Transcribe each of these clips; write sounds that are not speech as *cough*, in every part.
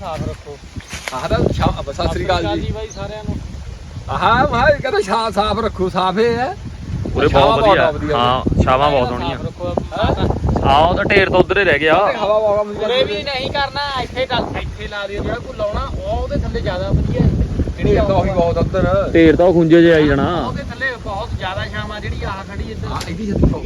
ਸਾਫ਼ ਰੱਖੋ। ਆਹ ਤਾਂ ਸ਼ਾ- ਸਤਿ ਸ੍ਰੀ ਅਕਾਲ ਜੀ। ਬਾਈ ਸਾਰਿਆਂ ਨੂੰ। ਆਹ ਮੈਂ ਕਹਿੰਦਾ ਸ਼ਾ ਸਾਫ਼ ਰੱਖੋ ਸਾਫ਼ ਹੈ ਪੂਰੇ ਛਾਵਾਂ ਬਹੁਤ ਵਧੀਆ। ਹਾਂ ਛਾਵਾਂ ਬਹੁਤ ਸਾਫ਼ ਸੋਹਣੀਆਂ ਰੱਖੋ ਆਹ ਉਹ ਤਾਂ ਢੇਰ ਤਾਂ ਉਧਰ ਹੀ ਰਹਿ ਗਿਆ। ਹਵਾ ਵਾਵਾ ਉਰੇ ਵੀ ਨਹੀਂ ਕਰਨਾ ਇੱਥੇ ਕਰ ਇੱਥੇ ਲਾ ਦਿਓ ਜਿਹੜਾ ਕੋਈ ਲਾਉਣਾ ਉਹ ਉਹਦੇ ਥੱਲੇ ਜ਼ਿਆਦਾ ਵਧੀਆ ਜਿਹੜੀ ਤਾਂ ਉਹੀ ਬਹੁਤ ਉੱਧਰ ਢੇਰ ਤਾਂ ਉਹ ਖੁੰਝੇ ਜੇ ਆਈ ਜਾਣਾ। ਉਹਦੇ ਥੱਲੇ ਬਹੁਤ ਜ਼ਿਆਦਾ ਛਾਵਾਂ ਜਿਹੜੀ ਆਹ ਖੜੀ ਇੱਧਰ। ਹਾਂ ਇਹਦੀ ਛੱਤੀ ਪਾਓ।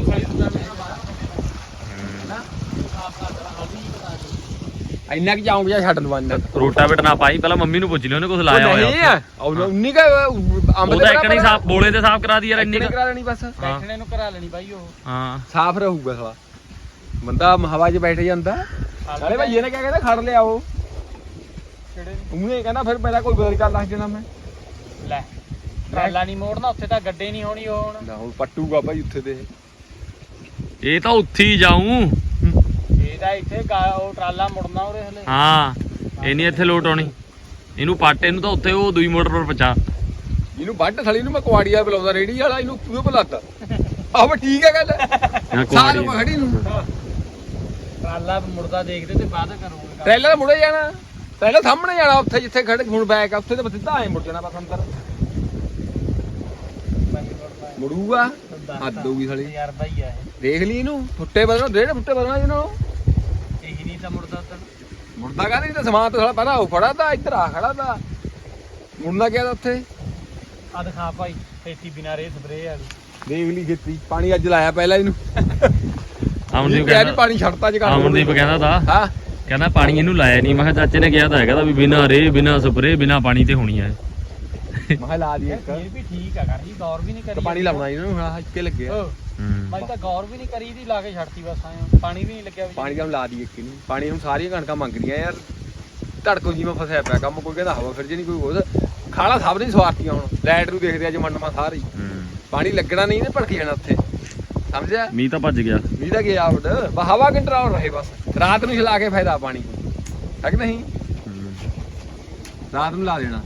ਇੰਨਾ ਕਿ ਜਾਉਂ ਜਾਂ ਛੱਡ ਲਵਾਂ ਇੰਨਾ ਕੁ। ਰੋਟਾ ਬਿਟ ਨਾ ਪਾਈ ਪਹਿਲਾਂ ਮੰਮੀ ਨੂੰ ਪੁੱਛ ਲਿਓ ਉਹਨੇ ਕੁਝ ਲਾਇਆ ਹੋਇਆ ਨਹੀਂ ਆ ਉਹ ਉਨੀ ਕਾ ਅੰਬ ਉਹ ਤਾਂ ਇੱਕ ਨਹੀਂ ਸਾਫ਼ ਬੋਲੇ ਤੇ ਸਾਫ਼ ਕਰਾ ਦੀ ਯਾਰ ਇੰਨੀ ਕੁ। ਕਰਾ ਲੈਣੀ ਬਸ। ਬੈਠਣੇ ਨੂੰ ਕਰਾ ਲੈਣੀ ਬਾਈ ਉਹ। ਹਾਂ। ਸਾਫ਼ ਰਹੂਗਾ ਸਾਲਾ। ਬੰਦਾ ਹਵਾ 'ਚ ਬੈਠ ਜਾਂਦਾ। ਨਾਲੇ ਭਾਈ ਇਹਨੇ ਕਿਆ ਕਹਿੰਦਾ ਖੜ ਲਿਆ ਉਹ। ਕਿਹੜੇ ਉਹਨੇ ਕਹਿੰਦਾ ਫਿਰ ਮੇਰਾ ਕੋਈ ਬਦਲ ਕਰ ਲੱਗ ਜਾਣਾ ਮੈਂ। ਲੈ ਟਰਾਲਾ ਨਹੀਂ ਮੋੜਨਾ ਉੱਥੇ ਤਾਂ ਗੱਡੇ ਨਹੀਂ ਹੋਣੀ ਉਹ ਹੁਣ। ਨਾ ਹੁਣ ਪੱਟੂਗਾ ਭਾਈ ਉੱਥੇ ਦੇ। ਇਹ ਤਾਂ ਉੱਥੇ ਹੀ ਜਾਊਂ। ਇਹ ਤਾਂ ਇੱਥੇ ਗਾ- ਉਹ ਟਰਾਲਾ ਮੁੜਨਾ ਉਰੇ ਹਲੇ। ਹਾਂ ਇਹ ਨਹੀਂ ਇੱਥੇ ਲੋਟ ਆਉਣੀ। ਇਹਨੂੰ ਪੱਟ ਇਹਨੂੰ ਤਾਂ ਉੱਥੇ ਉਹ ਦੂਈ ਮੋਟਰ ਪਰ ਪਚਾ ਇਹਨੂੰ ਵੱਢ ਥਲੀ ਨੂੰ ਮੈਂ ਕੁਆੜੀਆ ਬੁਲਾਉਂਦਾ ਰੇੜੀ ਵਾਲਾ ਇਹਨੂੰ ਤੂੰ ਬੁਲਾਤਾ ਆਹ ਵੀ ਠੀਕ ਹੈ ਗੱਲ। ਹਾਂ ਸਾਲ ਕੁਆੜੀ ਖੜੀ ਨੂੰ। ਟਰਾਲਾ ਮੁੜਦਾ ਦੇਖਦੇ ਤੇ ਬਾਅਦ ਕਰੂਗੇ ਟ੍ਰੇਲਰ ਮੁੜੇ ਜਾਣਾ। ਟ੍ਰੇਲਰ ਸਾਹਮਣੇ ਜਾਣਾ ਉੱਥੇ ਜਿੱਥੇ ਖੜੇ ਹੁਣ ਬੈਕ ਆ ਉੱਥੇ ਤੇ ਸਿੱਧਾ ਐ ਮੁੜ ਜਾਣਾ ਬਸ ਅੰਦਰ। ਮੁੜੂਗਾ। ਹੱਦ ਹੋਊਗੀ ਸਾਲੀ। ਯਾਰ ਬਾਈ ਆ ਇਹ। ਦੇਖ ਲਈ ਇਹਨੂੰ ਫੁੱਟੇ ਬਦਲੋ ਡੇਢ ਫੁੱਟੇ ਬਦਲਣਾ ਇਹਨਾਂ ਨੂੰ ਨਹੀਂ ਤਾਂ ਮੁੜਦਾ ਤਾਂ? ਮੁੜਦਾ ਕਾਹਦੇ ਤਾਂ ਸਮਾਨ ਤਾਂ ਸਾਲਾ ਪਹਿਲਾਂ ਉਹ ਫੜਾ ਤਾ ਇੱਧਰ ਆ ਖੜਾ ਤਾ। ਮੁੜਨਾ ਕਿਆ ਤਾ ਉੱਥੇ? ਆ ਦਿਖਾ ਭਾਈ ਖੇਤੀ ਬਿਨਾ ਰੇ ਸਪਰੇ ਆ ਦੇਖ ਲਈ ਖੇਤੀ ਪਾਣੀ ਅੱਜ ਲਾਇਆ ਪਹਿਲਾਂ ਇਹਨੂੰ। ਅਮਨਦੀਪ ਕਿਹਾ ਕਹਿੰਦਾ ਪਾਣੀ ਛੱਡਤਾ ਚ ਕਰ ਅਮਨਦੀਪ ਕਹਿੰਦਾ ਤਾਂ ਹਾਂ। ਕਹਿੰਦਾ ਪਾਣੀ ਇਹਨੂੰ ਲਾਇਆ ਨਹੀਂ ਮੈਂ ਕਿਹਾ ਚਾਚੇ ਨੇ ਕਿਹਾ ਤਾਂ ਹੈਗਾ ਤਾਂ ਵੀ ਬਿਨਾ ਰੇ ਬਿਨਾ ਸਪਰੇ ਬਿਨਾ ਪਾਣੀ ਤੇ ਹੋਣੀ ਹੈ ਮੈਂ ਕਿਹਾ ਲਾ ਦੀ ਇੱਕ। ਇਹ ਵੀ ਠੀਕ ਆ ਕਰ ਜੀ ਗੌਰ ਵੀ ਨਹੀਂ ਕਰੀ ਪਾਣੀ ਲਾਉਣਾ ਇਹਨਾਂ ਹਾਂ ਇੱਕੇ ਲੱਗਿਆ ਹੂੰ। ਮੈਂ ਤਾਂ ਗੌਰ ਵੀ ਨਹੀਂ ਕਰੀ ਦੀ ਲਾ ਕੇ ਛੱਡਤੀ ਬਸ ਆਇਆ ਪਾਣੀ ਵੀ ਨਹੀਂ ਲੱਗਿਆ ਵਿੱਚ ਪਾਣੀ ਦਾ ਲਾ ਦੀ ਇੱਕ ਨੂੰ ਪਾਣੀ ਹੁਣ ਸਾਰੀਆਂ ਕਣਕਾਂ ਮੰਗ ਰਹੀਆਂ ਯਾਰ। ਧੜਕੋ ਜੀ ਮੈਂ ਫਸਿਆ ਪਿਆ ਕੰਮ ਕੋਈ ਕਹਿੰਦਾ ਹਵਾ ਫਿਰ ਜੇ ਨਹੀਂ ਕੋਈ ਹੋਰ। ਖਾਣਾ ਸਭ ਨੇ ਸਵਾਰਤੀਆਂ ਹੁਣ। ਲਾਈਟ ਨੂੰ ਦੇਖਦੇ ਅੱਜ ਮੰਡਮਾ ਸਾਰੀ। ਹੂੰ। ਪਾਣੀ ਲੱਗਣਾ ਨਹੀਂ ਨੇ ਭੜਕ ਜਾਣਾ ਉੱਥੇ। ਸਮਝਿਆ? ਮੀਂਹ ਤਾਂ ਭੱਜ ਗਿਆ। ਮੀਂਹ ਦਾ ਗਿਆ ਆਊਟ ਬਸ ਹਵਾ ਕੰਟਰੋਲ ਰਹੇ ਬਸ। ਰਾਤ ਨੂੰ ਚਲਾ ਕੇ ਫਾਇਦਾ ਪਾਣੀ ਹੈ ਕਿ ਨਹੀਂ? ਹੂੰ। ਰਾਤ ਨੂੰ ਲਾ ਦੇਣਾ।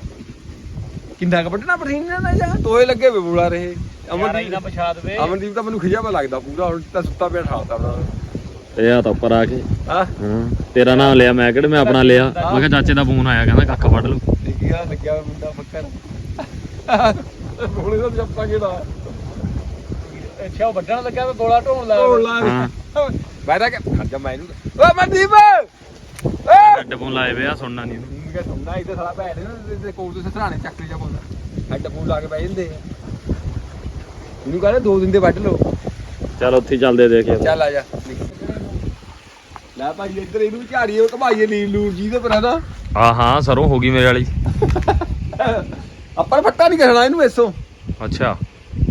ਕਿੰਨਾ ਕ ਵੱਢਣਾ ਪਸੀਨੇ ਨਾਲ ਜਾਂ? ਤੋਏ ਲੱਗੇ ਵੇ ਬੁਲਾ ਰਹੇ। ਅਮਨਦੀਪ ਪਛਾ ਦੇਵੇ। ਅਮਨਦੀਪ ਤਾਂ ਮੈਨੂੰ ਖਿਜਾ ਪਾ ਲੱਗਦਾ ਪੂਰਾ ਹੁਣ ਤਾਂ ਸੁੱਤਾ ਪਿਆ ਠਾਲਦਾ ਇਹ ਆ ਤਾਂ ਉੱਪਰ ਆ ਕੇ। ਹਾਂ? ਹਾਂ। ਤੇਰਾ ਨਾਮ ਲਿਆ ਮੈਂ ਕਿਹੜੇ ਮੈਂ ਆਪਣਾ ਲਿਆ। ਮੈਂ ਕਿਹਾ ਚਾਚੇ ਦਾ ਫੋਨ ਆਇਆ ਕਹਿੰਦਾ ਕੱਖ ਵੱਢ ਲਓ ਲੱਗਿਆ ਲੱਗਿਆ ਹੋਇਆ ਮੁੰਡਾ ਫੱਕਰ ਗੋਲੇ ਦਾ ਜੱਪਾ ਕਿਹੜਾ? ਅੱਛਾ ਉਹ ਵੱਢਣ ਲੱਗਾ ਵੇ ਗੋਲਾ ਢੋਣ ਲਾ ਢੋਲ ਲਾ ਹਾਂ। ਬੈਠਾ ਕਿ ਖੜ ਜਾ ਮੈਨੂੰ ਓ ਮਨਦੀਪ ਓ ਹੈੱਡਫੋਨ ਲਾਏ ਵੇ ਆ ਸੁਣਨਾ ਨਹੀਂ ਇਹਨੂੰ। ਠੀਕ ਹੈ ਸੁਣਨਾ ਇੱਥੇ ਸਾਲਾ ਭੈਣ ਨੇ ਨਾ ਤੇ ਕੋਲ ਤੋਂ ਸਥਰਾਣੇ ਚੱਕ ਲਿਆ ਬੋਲਦਾ ਹੈੱਡਫੋਨ ਲਾ ਕੇ ਬਹਿ ਜਾਂਦੇ ਆ। ਇਹਨੂੰ ਕਹਿੰਦੇ ਦੋ ਦਿਨ ਦੇ ਵੱਢ ਲਓ। ਚੱਲ ਉੱਥੇ ਹੀ ਚੱਲਦੇ ਦੇਖੇ ਚੱਲ ਆ ਜਾ ਲੈ ਭਾਈ ਇੱਧਰ ਇਹਨੂੰ ਝਾੜੀਏ ਘਮਾਈਏ ਲੀਲ ਲੂਰ ਜੀ ਦੇ ਪਰ ਹਨਾ ਹਾਂ ਹਾਂ ਸਰੋਂ ਹੋ ਗਈ ਮੇਰੇ ਵਾਲੀ। ਆਪਾਂ ਫੱਟਾ ਨਹੀਂ ਕਰਨਾ ਇਹਨੂੰ ਐਸੋ ਅੱਛਾ।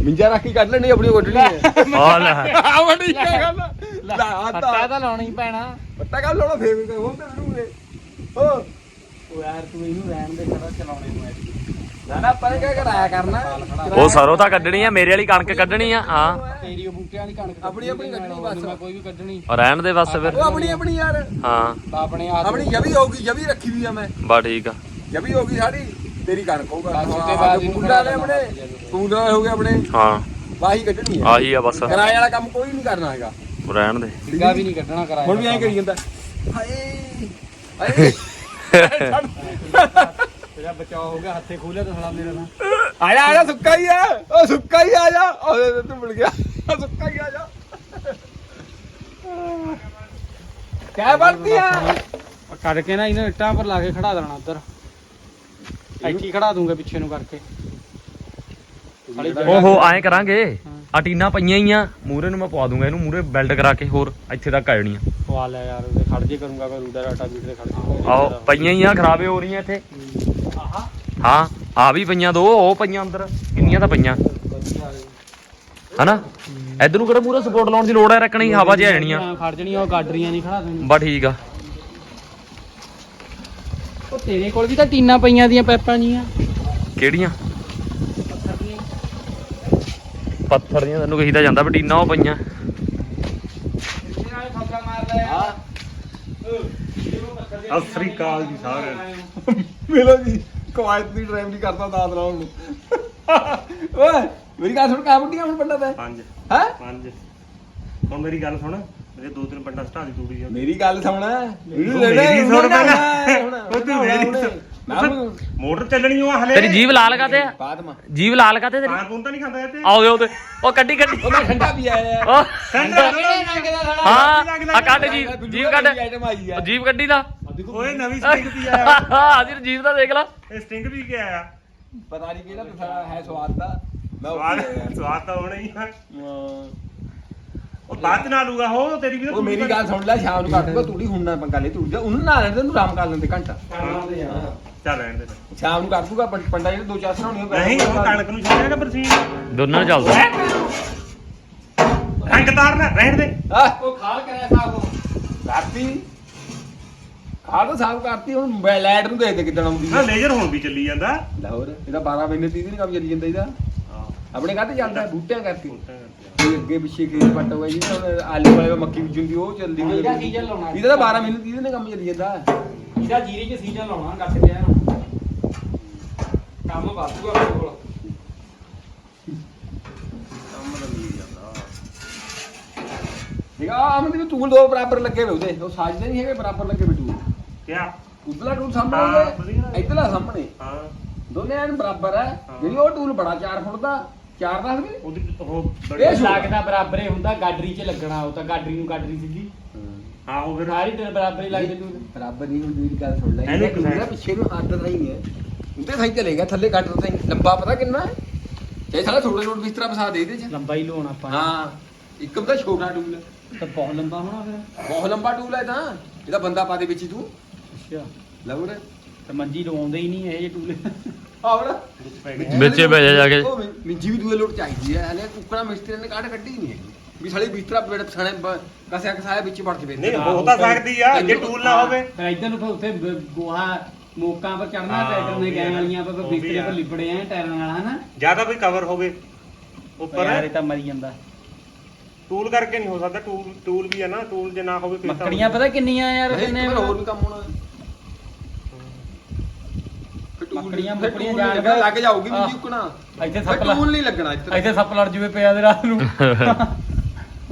ਮਿੰਜਾ ਰੱਖ ਕੇ ਕੱਢ ਲੈਣੀ ਆਪਣੀ ਕੱਢਣੀ ਹੈ। ਆ ਲੈ। ਆ ਵੱਡੀ ਕੀ ਗੱਲ ਲੈ ਆ ਫੱਟਾ ਤਾਂ ਤਾਂ ਲਾਉਣਾ ਹੀ ਪੈਣਾ। ਪੱਟਾ ਕਰ ਲਾਉਣਾ ਫੇਰ ਵੀ ਉਹ ਤੇ ਲੂਗੇ ਓ। ਉਹ ਯਾਰ ਤੂੰ ਇਹਨੂੰ ਰਹਿਣ ਦੇ ਖੜਾ ਚਲਾਉਣੇ ਨੂੰ ਐਤਕੀ। ਨਾ ਨਾ ਪਰ ਕਿਆ ਕਰਾਇਆ ਕਰਨਾ? ਉਹ ਸਰੋਂ ਤਾਂ ਕੱਢਣੀ ਆ ਮੇਰੇ ਵਾਲੀ ਕਣਕ ਕੱਢਣੀ ਆ ਹਾਂ। ਤੇਰੀ ਉਹ ਬੂਟਿਆਂ ਵਾਲੀ ਕਣਕ ਆਪਣੀ ਆਪਣੀ ਕੱਢਣੀ ਬਸ। ਮੈਂ ਕੋਈ ਵੀ ਕੱਢਣੀ। ਔਰ ਰਹਿਣ ਦੇ ਬਸ ਫਿਰ। ਉਹ ਆਪਣੀ ਆਪਣੀ ਯਾਰ। ਹਾਂ। ਆਪਣੇ ਆਪ ਆਪਣੀ ਜਵੀ ਹੋਊਗੀ ਜਵੀ ਰੱਖੀ ਵੀ ਆ ਮੈਂ। ਬਾ ਠੀਕ ਆ। ਜਵੀ ਹੋਊਗੀ ਸਾਡੀ ਤੇਰੀ ਕਣਕ ਹੋਊਗਾ। ਬਸ ਤੋਂ ਬਾਅਦ ਮੁੰਡਾ ਨੇ ਆਪਣੇ। ਪੂੰਡਾ ਹੋ ਗਿਆ ਆਪਣੇ। ਹਾਂ। ਵਾਹੀ ਕੱਢਣੀ ਹੈ ਆਹੀ ਆ ਬਸ। ਕਿਰਾਏ ਵਾਲਾ ਕੰਮ ਕੋਈ ਨਹੀਂ ਕਰਨਾ ਹੈਗਾ। ਰਹਿਣ ਦੇ। ਡਿੱਗਾ ਵੀ ਨਹੀਂ ਕੱਢਣਾ ਕਰਾਇਆ ਹੁਣ ਵੀ ਐਂ ਕਰੀ ਜਾਂਦਾ। ਹਾਏ। ਹਾਏ। *laughs* ਤੇਰਾ ਬਚਾਅ ਹੋ ਗਿਆ ਹੱਥੇ ਖੋਲਿਆ ਤਾਂ ਸਲਾਮ ਮੇਰਾ ਨਾ ਆ ਜਾ ਆ ਜਾ ਸੁੱਕਾ ਹੀ ਆ। ਉਹ ਸੁੱਕਾ ਹੀ ਆ ਜਾ। ਉਹ ਤੂੰ ਮਿਲ ਗਿਆ। ਸੁੱਕਾ ਹੀ ਆ ਜਾ। ਕਿਆ ਬਣਦੀਆਂ ਕੱਢ ਕੇ ਨਾ ਇਹਨੂੰ ਇੱਟਾਂ ਪਰ ਲਾ ਕੇ ਖੜਾ ਦੇਣਾ ਉਧਰ। ਇੱਥੇ ਹੀ ਖੜਾ ਦੂੰਗਾ ਪਿੱਛੇ ਨੂੰ ਕਰਕੇ। ਓਹੋ ਐਂ ਕਰਾਂਗੇ। ਆ ਟੀਨਾ ਪਈਆਂ ਹੀ ਆ। ਮੂਰੇ ਨੂੰ ਮੈਂ ਪਵਾ ਦੂੰਗਾ ਇਹਨੂੰ ਮੂਰੇ ਬੈਲਟ ਕਰਾ ਕੇ ਹੋਰ ਇੱਥੇ ਤੱਕ ਆ ਜਾਣੀਆਂ ਪਵਾ ਲੈ ਯਾਰ ਉਹਦੇ ਖੜ ਜੇ ਕਰੂੰਗਾ ਕੋਈ ਰੂਡਾ ਰਾਟਾ ਵੀਟ ਤੇ ਖੜ ਜੇ ਆਓ ਪਈਆਂ ਹੀ ਆ ਖਰਾਬੇ ਹੋ ਰਹੀਆਂ ਇੱਥੇ। ਹਾਂ ਆ ਵੀ ਪਈਆਂ ਦੋ ਉਹ ਪਈਆਂ ਅੰਦਰ। ਕਿੰਨੀਆਂ ਤਾਂ ਪਈਆਂ? ਹਨਾ? ਇਧਰ ਨੂੰ ਕਿਹੜਾ ਮੂਰੇ ਸਪੋਰਟ ਲਾਉਣ ਦੀ ਲੋੜ ਹੈ ਰੱਖਣੀ ਹਵਾ ਆ ਜਾਣੀਆਂ ਖੜ ਜਣੀਆਂ ਉਹ ਗਾਡਰੀਆਂ ਨਹੀਂ ਖੜਾ ਦੇਣੀ ਬਾ ਠੀਕ ਆ। ਉਹ ਤੇਰੇ ਕੋਲ ਵੀ ਤਾਂ ਟੀਨਾਂ ਪਈਆਂ ਦੀਆਂ ਪੈਪਾਂ ਜੀਆਂ। ਕਿਹੜੀਆਂ? ਪੱਥਰ ਦੀਆਂ ਤੈਨੂੰ ਕਹੀਦਾ ਜਾਂਦਾ ਬਟੀਨਾ ਉਹ ਪਈਆਂ। ਸਤਿ ਸ੍ਰੀ ਅਕਾਲ ਜੀ ਸਾਰਿਆਂ ਨੂੰ। ਮਿਲੋ ਜੀ। ਕਵਾਇਤ ਦੀ ਡਰਾਈਵ ਨਹੀਂ ਕਰਦਾ ਦਾਦ ਨਾਲ ਨੂੰ। ਓਏ ਮੇਰੀ ਗੱਲ ਸੁਣ ਕਾ ਬੁੱਟੀਆਂ ਹੁਣ ਪੰਡਾ ਤੇ ਪੰਜ। ਹੈ? ਪੰਜ। ਹੁਣ ਮੇਰੀ ਗੱਲ ਸੁਣ ਇਹ ਦੋ ਤਿੰਨ ਪੰਡਾ ਸਟਾ ਦੀ ਤੂੜੀ ਜਾਂਦੀ ਮੇਰੀ ਗੱਲ ਸੁਣ ਤੂੰ ਮੇਰੀ ਸੁਣ ਪਹਿਲਾਂ। ਉਹ ਤੂੰ ਮੇਰੀ ਸੁਣ। ਮੋਟਰ ਚੱਲਣੀ ਉਹ ਹਲੇ? ਤੇਰੀ ਜੀਭ ਲਾਲ ਕਾਤੇ ਆ? ਬਾਅਦ ਮਾ। ਲਾਲ ਕਾਤੇ ਤੇਰੀ? ਪਾਣ ਪੂਣ ਤਾਂ ਨਹੀਂ ਖਾਂਦਾ ਇਹ ਤੇ? ਆਉਦੇ ਆਉਦੇ ਉਹ ਕੱਢੀ ਕੱਢੀ। ਉਹ ਮੈਂ ਠੰਡਾ ਵੀ ਆਇਆ ਉਹ ਠੰਡਾ? ਹਾਂ ਆ ਕੱਢ ਜੀਭ। ਜੀਭ ਕੱਢ। ਆਈਟਮ ਆਈ ਆ। ਕੱਢੀ ਦਾ। ਓਏ ਨਵੀਂ ਸਟਿੰਗ ਵੀ ਆਇਆ। ਅਸੀਂ ਜੀਭ ਦਾ ਦੇਖ ਲਾ। ਇਹ ਸਟਿੰਗ ਵੀ ਕੇ ਆਇਆ। ਪਤਾ ਨਹੀਂ ਕਿਹੜਾ ਤੁਸਾਂ ਹੈ ਸਵਾਦ ਦਾ। ਮੈਂ ਉਹ ਸਵਾਦ। ਸਵਾਦ ਤਾਂ ਹੋਣਾ ਹੀ ਹੈ ਹਾਂ। ਉਹ ਬਾਅਦ ਚ ਨਾ ਲੂਗਾ। ਉਹ ਤੇਰੀ ਵੀ ਤਾਂ ਉਹ ਮੇਰੀ ਗੱਲ ਸੁਣ ਲੈ ਸ਼ਾਮ ਨੂੰ ਕੱਟ ਦੂਗਾ ਤੂੜੀ ਹੁਣ ਨਾ ਪੰਗਾ ਲੈ ਤੂੜੀ ਦਾ ਉਹਨੂੰ ਨਾ ਲੈਣ ਦੇ ਉਹਨੂੰ ਆਰਾਮ ਕਰ ਲੈਂਦੇ ਘੰਟਾ। ਚੱਲ ਰਹਿਣ ਦੇ ਫਿਰ। ਸ਼ਾਮ ਨੂੰ ਕਰ ਦੂਗਾ ਪੰ- ਪੰਡਾ ਜਿਹੜੇ ਦੋ ਚਾਰ ਸਰਾਉਣੇ ਉਹ ਕਰ ਨਹੀਂ ਉਹ ਦੂਗਾ। ਕਣਕ ਨੂੰ ਛੱਡਿਆ ਕਿ ਬਰਸੀਨ। ਦੋਨਾਂ ਨੂੰ ਚੱਲਦਾ। ਰੰਗ ਤਾਰਨਾ ਰਹਿਣ ਦੇ। ਆਹ, ਉਹ ਖਾਲ ਕਰਿਆ ਸਾਫ਼ ਕਰਤੀ ਖਾਲ ਤਾਂ ਸਾਫ਼ ਕਰਤੀ ਹੁਣ ਮੋਬਾਈਲ ਲਾਈਟ ਨੂੰ ਦੇਖਦੇ ਕਿੱਦਣ ਆਉਂਦੀ ਨਾ ਹੈ। ਲੇਜ਼ਰ ਹੁਣ ਵੀ ਚੱਲੀ ਜਾਂਦਾ। ਲਾਹੌਰ ਇਹਦਾ 12 ਮਹੀਨੇ 30 ਦਿਨ ਕੰਮ ਚੱਲੀ ਜਾਂਦਾ ਇਹਦਾ। ਆਪਣੇ ਕਾਹਤੇ ਚੱਲਦਾ ਹੈ? ਬੂਟਿਆਂ ਕਰਕੇ। ਕੋਈ ਅੱਗੇ ਪਿੱਛੇ ਖੇਤ ਪੱਟ ਹੋਇਆ ਜੀ ਹੁਣ ਆਲੂ ਵਾਲੇ ਮੱਕੀ ਬੀਜਣ ਦੀ ਉਹ ਚੱਲਦੀ ਹੋਈ ਇਹਦਾ ਸੀਜ਼ਨ ਲਾਉਣਾ। ਇਹਦਾ ਤਾਂ 12 ਮਹੀਨੇ 30 ਦਿਨ ਕੰਮ ਚੱਲੀ ਜਾਂਦਾ। ਇਹਦਾ ਜੀਰੇ 'ਚ ਸੀਜ਼ਨ ਲਾਉਣਾ ਗੱਟ ਪਿਆ ਨਾ ਕੰਮ ਵਾਧੂਗਾ ਆਪਣੇ ਕੋਲ। ਠੀਕ ਆ ਆਮ ਦੀ ਵੀ ਟੂਲ ਦੋ ਬਰਾਬਰ ਲੱਗੇ ਵੇ ਉਹਦੇ। ਉਹ ਸਾਜਦੇ ਨਹੀਂ ਹੈਗੇ ਬਰਾਬਰ ਲੱਗੇ ਵੇ ਟੂਲ ਕਿਆ? ਉਧਰਲਾ ਟੂਲ ਹਾਂ, ਸਾਹਮਣੇ ਵਧੀਆ। ਇਧਰਲਾ ਸਾਹਮਣੇ। ਹਾਂ। ਦੋਨੇ ਐਨ ਬਰਾਬਰ ਹੈ ਹਾਂ। ਜਿਹੜੀ ਉਹ ਟੂਲ ਬੜਾ 4 ਫੁੱਟ ਦਾ 4 ਦੱਸ ਗਏ ਉਹਦੀ ਉਹ ਇਹ ਸ਼ੁ- ਲੱਗਦਾ ਬਰਾਬਰ ਹੀ ਹੁੰਦਾ ਗਾਡਰੀ 'ਚ ਲੱਗਣਾ ਉਹ ਤਾਂ ਗਾਡਰੀ ਨੂੰ ਗਾਡਰੀ ਸਿੱਧੀ। ਹਾਂ। ਉਹ ਫਿਰ ਸਾਰੀ ਦਿਨ ਬਰਾਬਰ ਹੀ ਲੱਗਦੇ ਤੂੰ ਬਰਾਬਰ ਨਹੀਂ ਹੁੰਦੀ ਮੇਰੀ ਗੱਲ ਸੁਣ ਲੈ। ਇਹਨੇ ਇਹ ਟੂਲ ਨਾ ਪਿੱਛੇ ਨੂੰ ਹੱਥ ਨਹੀਂ ਹੈ ਉਹਦੇ ਸਹੀ ਚਲੇਗਾ ਥੱਲੇ ਕੱਟ ਸਹੀ ਲੰਬਾ ਪਤਾ ਕਿੰਨਾ ਹੈ ਇਹ ਸਾਲਾ ਥੋੜੇ ਲੋਟ ਬਿਸਤਰਾ ਫਸਾ ਦੇ ਇਹਦੇ ਚ। ਲੰਬਾ ਹੀ ਲਾਉਣਾ ਆਪਾਂ। ਹਾਂ ਇੱਕਮ ਤਾਂ ਛੋਟਾ ਟੂਲ। ਹੈ ਤਾਂ ਬਹੁਤ ਲੰਬਾ ਹੋਣਾ ਫਿਰ। ਬਹੁਤ ਲੰਬਾ ਟੂਲ ਹੈ ਤਾਂ। ਇਹਦਾ ਬੰਦਾ ਪਾ ਦੇ ਵਿੱਚ ਹੀ ਤੂੰ। ਅੱਛਾ। ਲਵੜ ਤੇ ਮੰਜੀ ਲਵਾਉਂਦੇ ਹੀ ਨਹੀਂ ਇਹ ਜੇ ਟੂਲੇ। ਆਵੜਾ ਵਿੱਚ ਪੈ ਗਿਆ ਵਿੱਚੇ ਬਹਿ ਜਾ ਜਾ ਕੇ। ਉਹ ਮਿ- ਮਿੰਜੀ ਵੀ ਦੂਏ ਲੋਟ ਚਾਹੀਦੀ ਹੈ। ਹਲੇ ਕੁੱਕਣਾ ਮਿਸਤਰੀ ਨੇ ਕਾਟ ਕੱਢੀ ਨਹੀਂ ਹੈਗੀ। ਵੀ ਸਾਲੀ ਬਿਸਤਰਾ ਪੇੜ ਪਛਾਣੇ ਕਸਿਆ ਕਸਾਇਆ ਵਿੱਚ ਵੜ ਕੇ ਨਹੀਂ ਹੋ ਤਾਂ ਸਕਦੀ ਆ ਜੇ ਟੂਲ ਨਾ ਹੋਵੇ। ਫਿਰ ਇੱਧਰ ਨੂੰ ਫਿਰ ਉੱਥੇ ਬ- ਗੋਹਾ ਮੋਕਾਂ ਪਰ ਚੜਨਾ ਹਾਂ, ਟਰੈਕਟਰ ਉਹ ਨੇ ਵੀ ਗਏ ਆ। ਵਾਲੀਆਂ ਪਰ ਉਹ ਵੀ ਬਿਸਤਰੇ ਆ। ਪਰ ਲਿਬੜੇ ਆ ਟਾਇਰਾਂ ਨਾਲ ਹਨਾ? ਜ਼ਿਆਦਾ ਕੋਈ ਕਵਰ ਹੋਵੇ ਉੱਪਰ। ਯਾਰ ਇਹ ਤਾਂ ਮਰੀ ਜਾਂਦਾ। ਟੂਲ ਕਰਕੇ ਨਹੀਂ ਹੋ ਸਕਦਾ। ਟੂਲ ਟੂਲ ਵੀ ਆ ਨਾ ਟੂਲ ਜੇ ਨਾ ਹੋਵੇ ਫਿਰ ਤਾਂ ਮੱਕੜੀਆਂ ਪਤਾ ਕਿੰਨੀਆਂ ਯਾਰ ਕਿੰਨੇ ਹੋਰ ਵੀ ਕੰਮ ਹੋਣਾ। ਮੱਕੜੀਆਂ ਮੁੱਕੜੀਆਂ ਟੂਲ ਨਹੀਂ ਜਾਣ ਲੱਗਣਾ, ਕੇ- ਲੱਗ ਜਾਊਗੀ ਆਹ। ਮਿੰਜੀ ਉੱਕਣਾ ਇੱਥੇ ਫਿਰ ਸੱਪ ਲ- ਟੂਲ ਨਹੀਂ ਲੱਗਣਾ ਇੱਥੇ ਇੱਥੇ ਸੱਪ ਲੜ ਜਵੇ ਪਿਆ ਦੇ ਰਾਤ ਨੂੰ।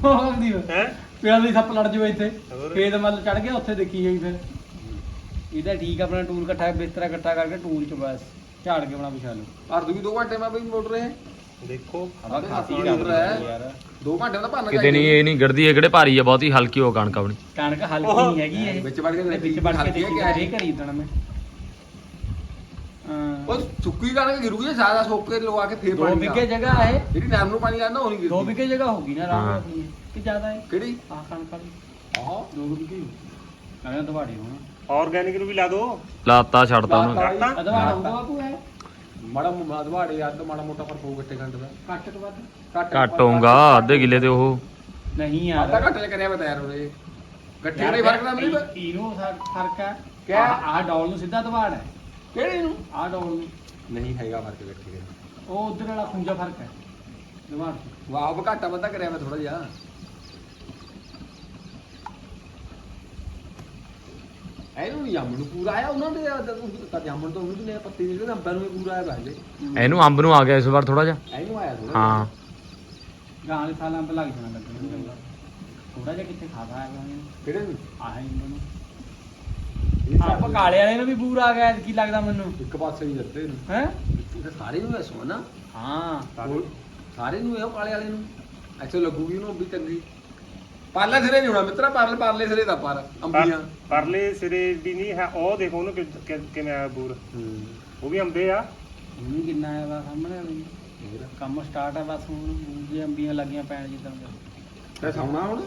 ਉਹ ਦੀ ਹੈ? ਪਿਆ ਦੀ ਸੱਪ ਲੜ ਜਵੇ ਇੱਥੇ। ਹੋਰ? ਖੇਤ ਮੱਲ ਚੜ ਗਿਆ ਉੱਥੇ ਦੇਖੀ ਜਾਈ ਫਿਰ। ਇਹਦਾ ਠੀਕ ਆ, ਆਪਣਾ ਟੂਲ ਇਕੱਠਾ ਬਿਸਤਰਾ ਇਕੱਠਾ ਕਰਕੇ ਟੂਲ ਚ ਬਸ ਝਾੜ ਕੇ ਬਣਾ ਵਿਛਾ ਲਓ। ਹਰ ਦੂਗੀ 2 ਘੰਟੇ ਮੈਂ ਬਈ ਮੋਟਰ ਹੈ ਦੇਖੋ ਹਵਾ ਖਾਸੀ ਖਾਸੀ ਚੱਲ ਰਿਹਾ। ਹੈ। ਯਾਰ। 2 ਘੰਟੇ ਦਾ ਭਰਨਾ ਕਿਤੇ ਨਹੀਂ ਇਹ ਨਹੀਂ ਗੜਦੀ ਇਹ ਕਿਹੜੇ ਭਾਰੀ ਆ ਬਹੁਤੀ ਹਲਕੀ ਹੋ ਕਣਕ ਆਪਣੀ। ਕਣਕ ਹਲਕੀ ਨਹੀਂ ਹੈਗੀ ਇਹ। ਵਿੱਚ ਵੜ ਕੇ ਵਿੱਚ ਵੜ ਕੇ ਦੇਖੀ ਕਿ ਰੇ ਕਰੀ ਦਣਾ ਮੈਂ। ਉਹ ਸੁੱਕੀ ਕਣਕ ਗਿਰੂਗੀ ਸਾਰਾ ਸੁੱਕ ਕੇ ਲਵਾ ਕੇ ਫੇਰ ਦੋ ਪਾਣੀ ਵਿਗੇ ਜਗ੍ਹਾ ਹੈ। ਜਿਹੜੀ ਨਰਮ ਨੂੰ ਪਾਣੀ ਲਾਉਂਦਾ ਉਹ ਨਹੀਂ ਗਿਰਦੀ ਦੋ ਵਿਗੇ ਜਗ੍ਹਾ ਹੋਗੀ ਨਾ ਰਾਮ ਹਾਂ। ਆਪਣੀ ਕਿ ਜ਼ਿਆਦਾ ਹੈ? ਕਿਹੜੀ? ਆਹ ਕਣਕ ਵਾਲੀ। ਆਹ। ਦੋ ਵਿਗੇ ਕਹਿੰਦਾ ਦਵਾੜੇ ਹੋਣਾ। ਆਰਗੈਨਿਕ ਨੂੰ ਵੀ ਲਾ ਦੋ। ਲਾਤਾ ਛੱਡਤਾ ਉਹਨੂੰ। ਲਾਤਾ? ਅਦਵਾੜਾ ਹੁੰਦਾ ਬਾਪੂ ਹੈ? ਮਾੜਾ ਮਦਵਾੜੇ ਯਾਰ ਮਾੜਾ ਮੋਟਾ ਫ਼ਰਕ ਹੋਊ ਗੱਟੇ ਘੰਟੇ ਦਾ। ਘੱਟ ਤੋਂ ਵੱਧ? ਘੱਟ ਹੋਊਗਾ ਅੱਧੇ ਕਿੱਲੇ ਤੇ ਉਹ। ਨਹੀਂ ਅੱਧਾ ਯਾਰ ਘੰਟੇ ਚ ਕਰਿਆ ਬਤਾ ਯਾਰ ਉਹਦੇ ਗੱਟੇ ਦਾ ਹੀ ਫ਼ਰਕ ਨਾ ਮਿਲੀ ਇਹ- ਇਹਨੂੰ ਫਰ- ਫ਼ਰਕ ਹੈ। ਕਿਆ? ਆਹ ਆਹ ਡੌਲ ਨੂੰ ਸਿੱਧਾ ਦਵਾੜ ਹੈ। ਕਿਹੜੀ ਨੂੰ ਆਹ ਡੌਲ ਨੂੰ ਨਹੀਂ ਹੈਗਾ ਫ਼ਰਕ ਗੱਟੇ ਦੇ ਉਹ ਉਧਰ ਵਾਲਾ ਖੁੰਜਾ ਫ਼ਰਕ ਹੈ। ਚ। ਵਾਹ ਉਹ ਘਾਟਾ ਵੱਧਾ ਕਰਿਆ ਮੈਂ ਥੋੜਾ ਜਿਹਾ। ਇਹਨੂੰ ਨਹੀਂ ਜਾਮਣ ਨੂੰ ਪੂਰਾ ਆਇਆ ਉਹਨਾਂ ਦੇ ਤਾਂ ਜਾਮਣ ਤੋਂ ਉਹਨੂੰ ਨੇ ਪੱਤੀ ਨਿਕਲੇ ਅੰਬਾਂ ਨੂੰ ਵੀ ਪੂਰਾ ਆਇਆ ਭਾਈ ਇਹਨੂੰ ਅੰਬ ਨੂੰ ਆ ਗਿਆ ਇਸ ਵਾਰ ਥੋੜਾ ਜਿਹਾ? ਇਹਨੂੰ ਆਇਆ ਥੋੜਾ ਹਾਂ। ਗਾਂ ਵਾਲੇ ਸਾਲਾਂ ਪਰ ਲੱਗ ਜਾਣਾ ਲੱਗਣਾ ਥੋੜਾ ਜਿਹਾ ਕਿੱਥੇ ਖਾਦਾ ਹੈ ਗਾਂ ਕਿਹੜੇ ਨੂੰ? ਆਹ ਇਹਨਾਂ ਨੂੰ। ਇਹ ਆਪ ਸਾਰੇ- ਕਾਲੇ ਵਾਲੇ ਨੂੰ ਵੀ ਪੂਰਾ ਆ ਗਿਆ ਕੀ ਲੱਗਦਾ ਮੈਨੂੰ? ਇੱਕ ਪਾਸੇ ਹੀ ਲੱਤੇ ਇਹਨੂੰ ਹੈ? ਸਾਰੇ ਨੂੰ ਐਸੋ ਨਾ। ਹਾਂ। ਹੋਰ ਸਾਰੇ ਨੂੰ ਇਹ ਕਾਲੇ ਵਾਲੇ ਨੂੰ। ਐਸੋ ਲੱਗੂਗੀ ਉਹਨੂੰ ਵੀ ਚੰਗੀ। ਪਾਰਲੇ ਸਿਰੇ ਨਹੀਂ ਹੋਣਾ ਮਿੱਤਰਾ ਪਾਰਲੇ ਪਾਰਲੇ ਸਿਰੇ ਦਾ ਪਰ ਅੰਬੀਆਂ। ਪਰਲੇ ਸਿਰੇ ਦੀ ਨਹੀਂ ਹੈ ਉਹ ਦੇਖੋ ਉਹਨੂੰ ਕਿ- ਕਿ- ਕਿਵੇਂ ਆਇਆ ਬੂਰ। ਉਹ ਵੀ ਅੰਬੇ ਆ। ਹੁਣ ਕਿੰਨਾ ਆਇਆ ਵਾ ਸਾਹਮਣੇ ਵਾਲੀ? ਕੰਮ ਸਟਾਰਟ ਆ ਬਸ ਹੁਣ ਜੇ ਅੰਬੀਆਂ ਲੱਗੀਆਂ ਪੈਣ ਜਿੱਦਾਂ ਦਾ ਤੇ ਸੌਣਾ ਹੁਣ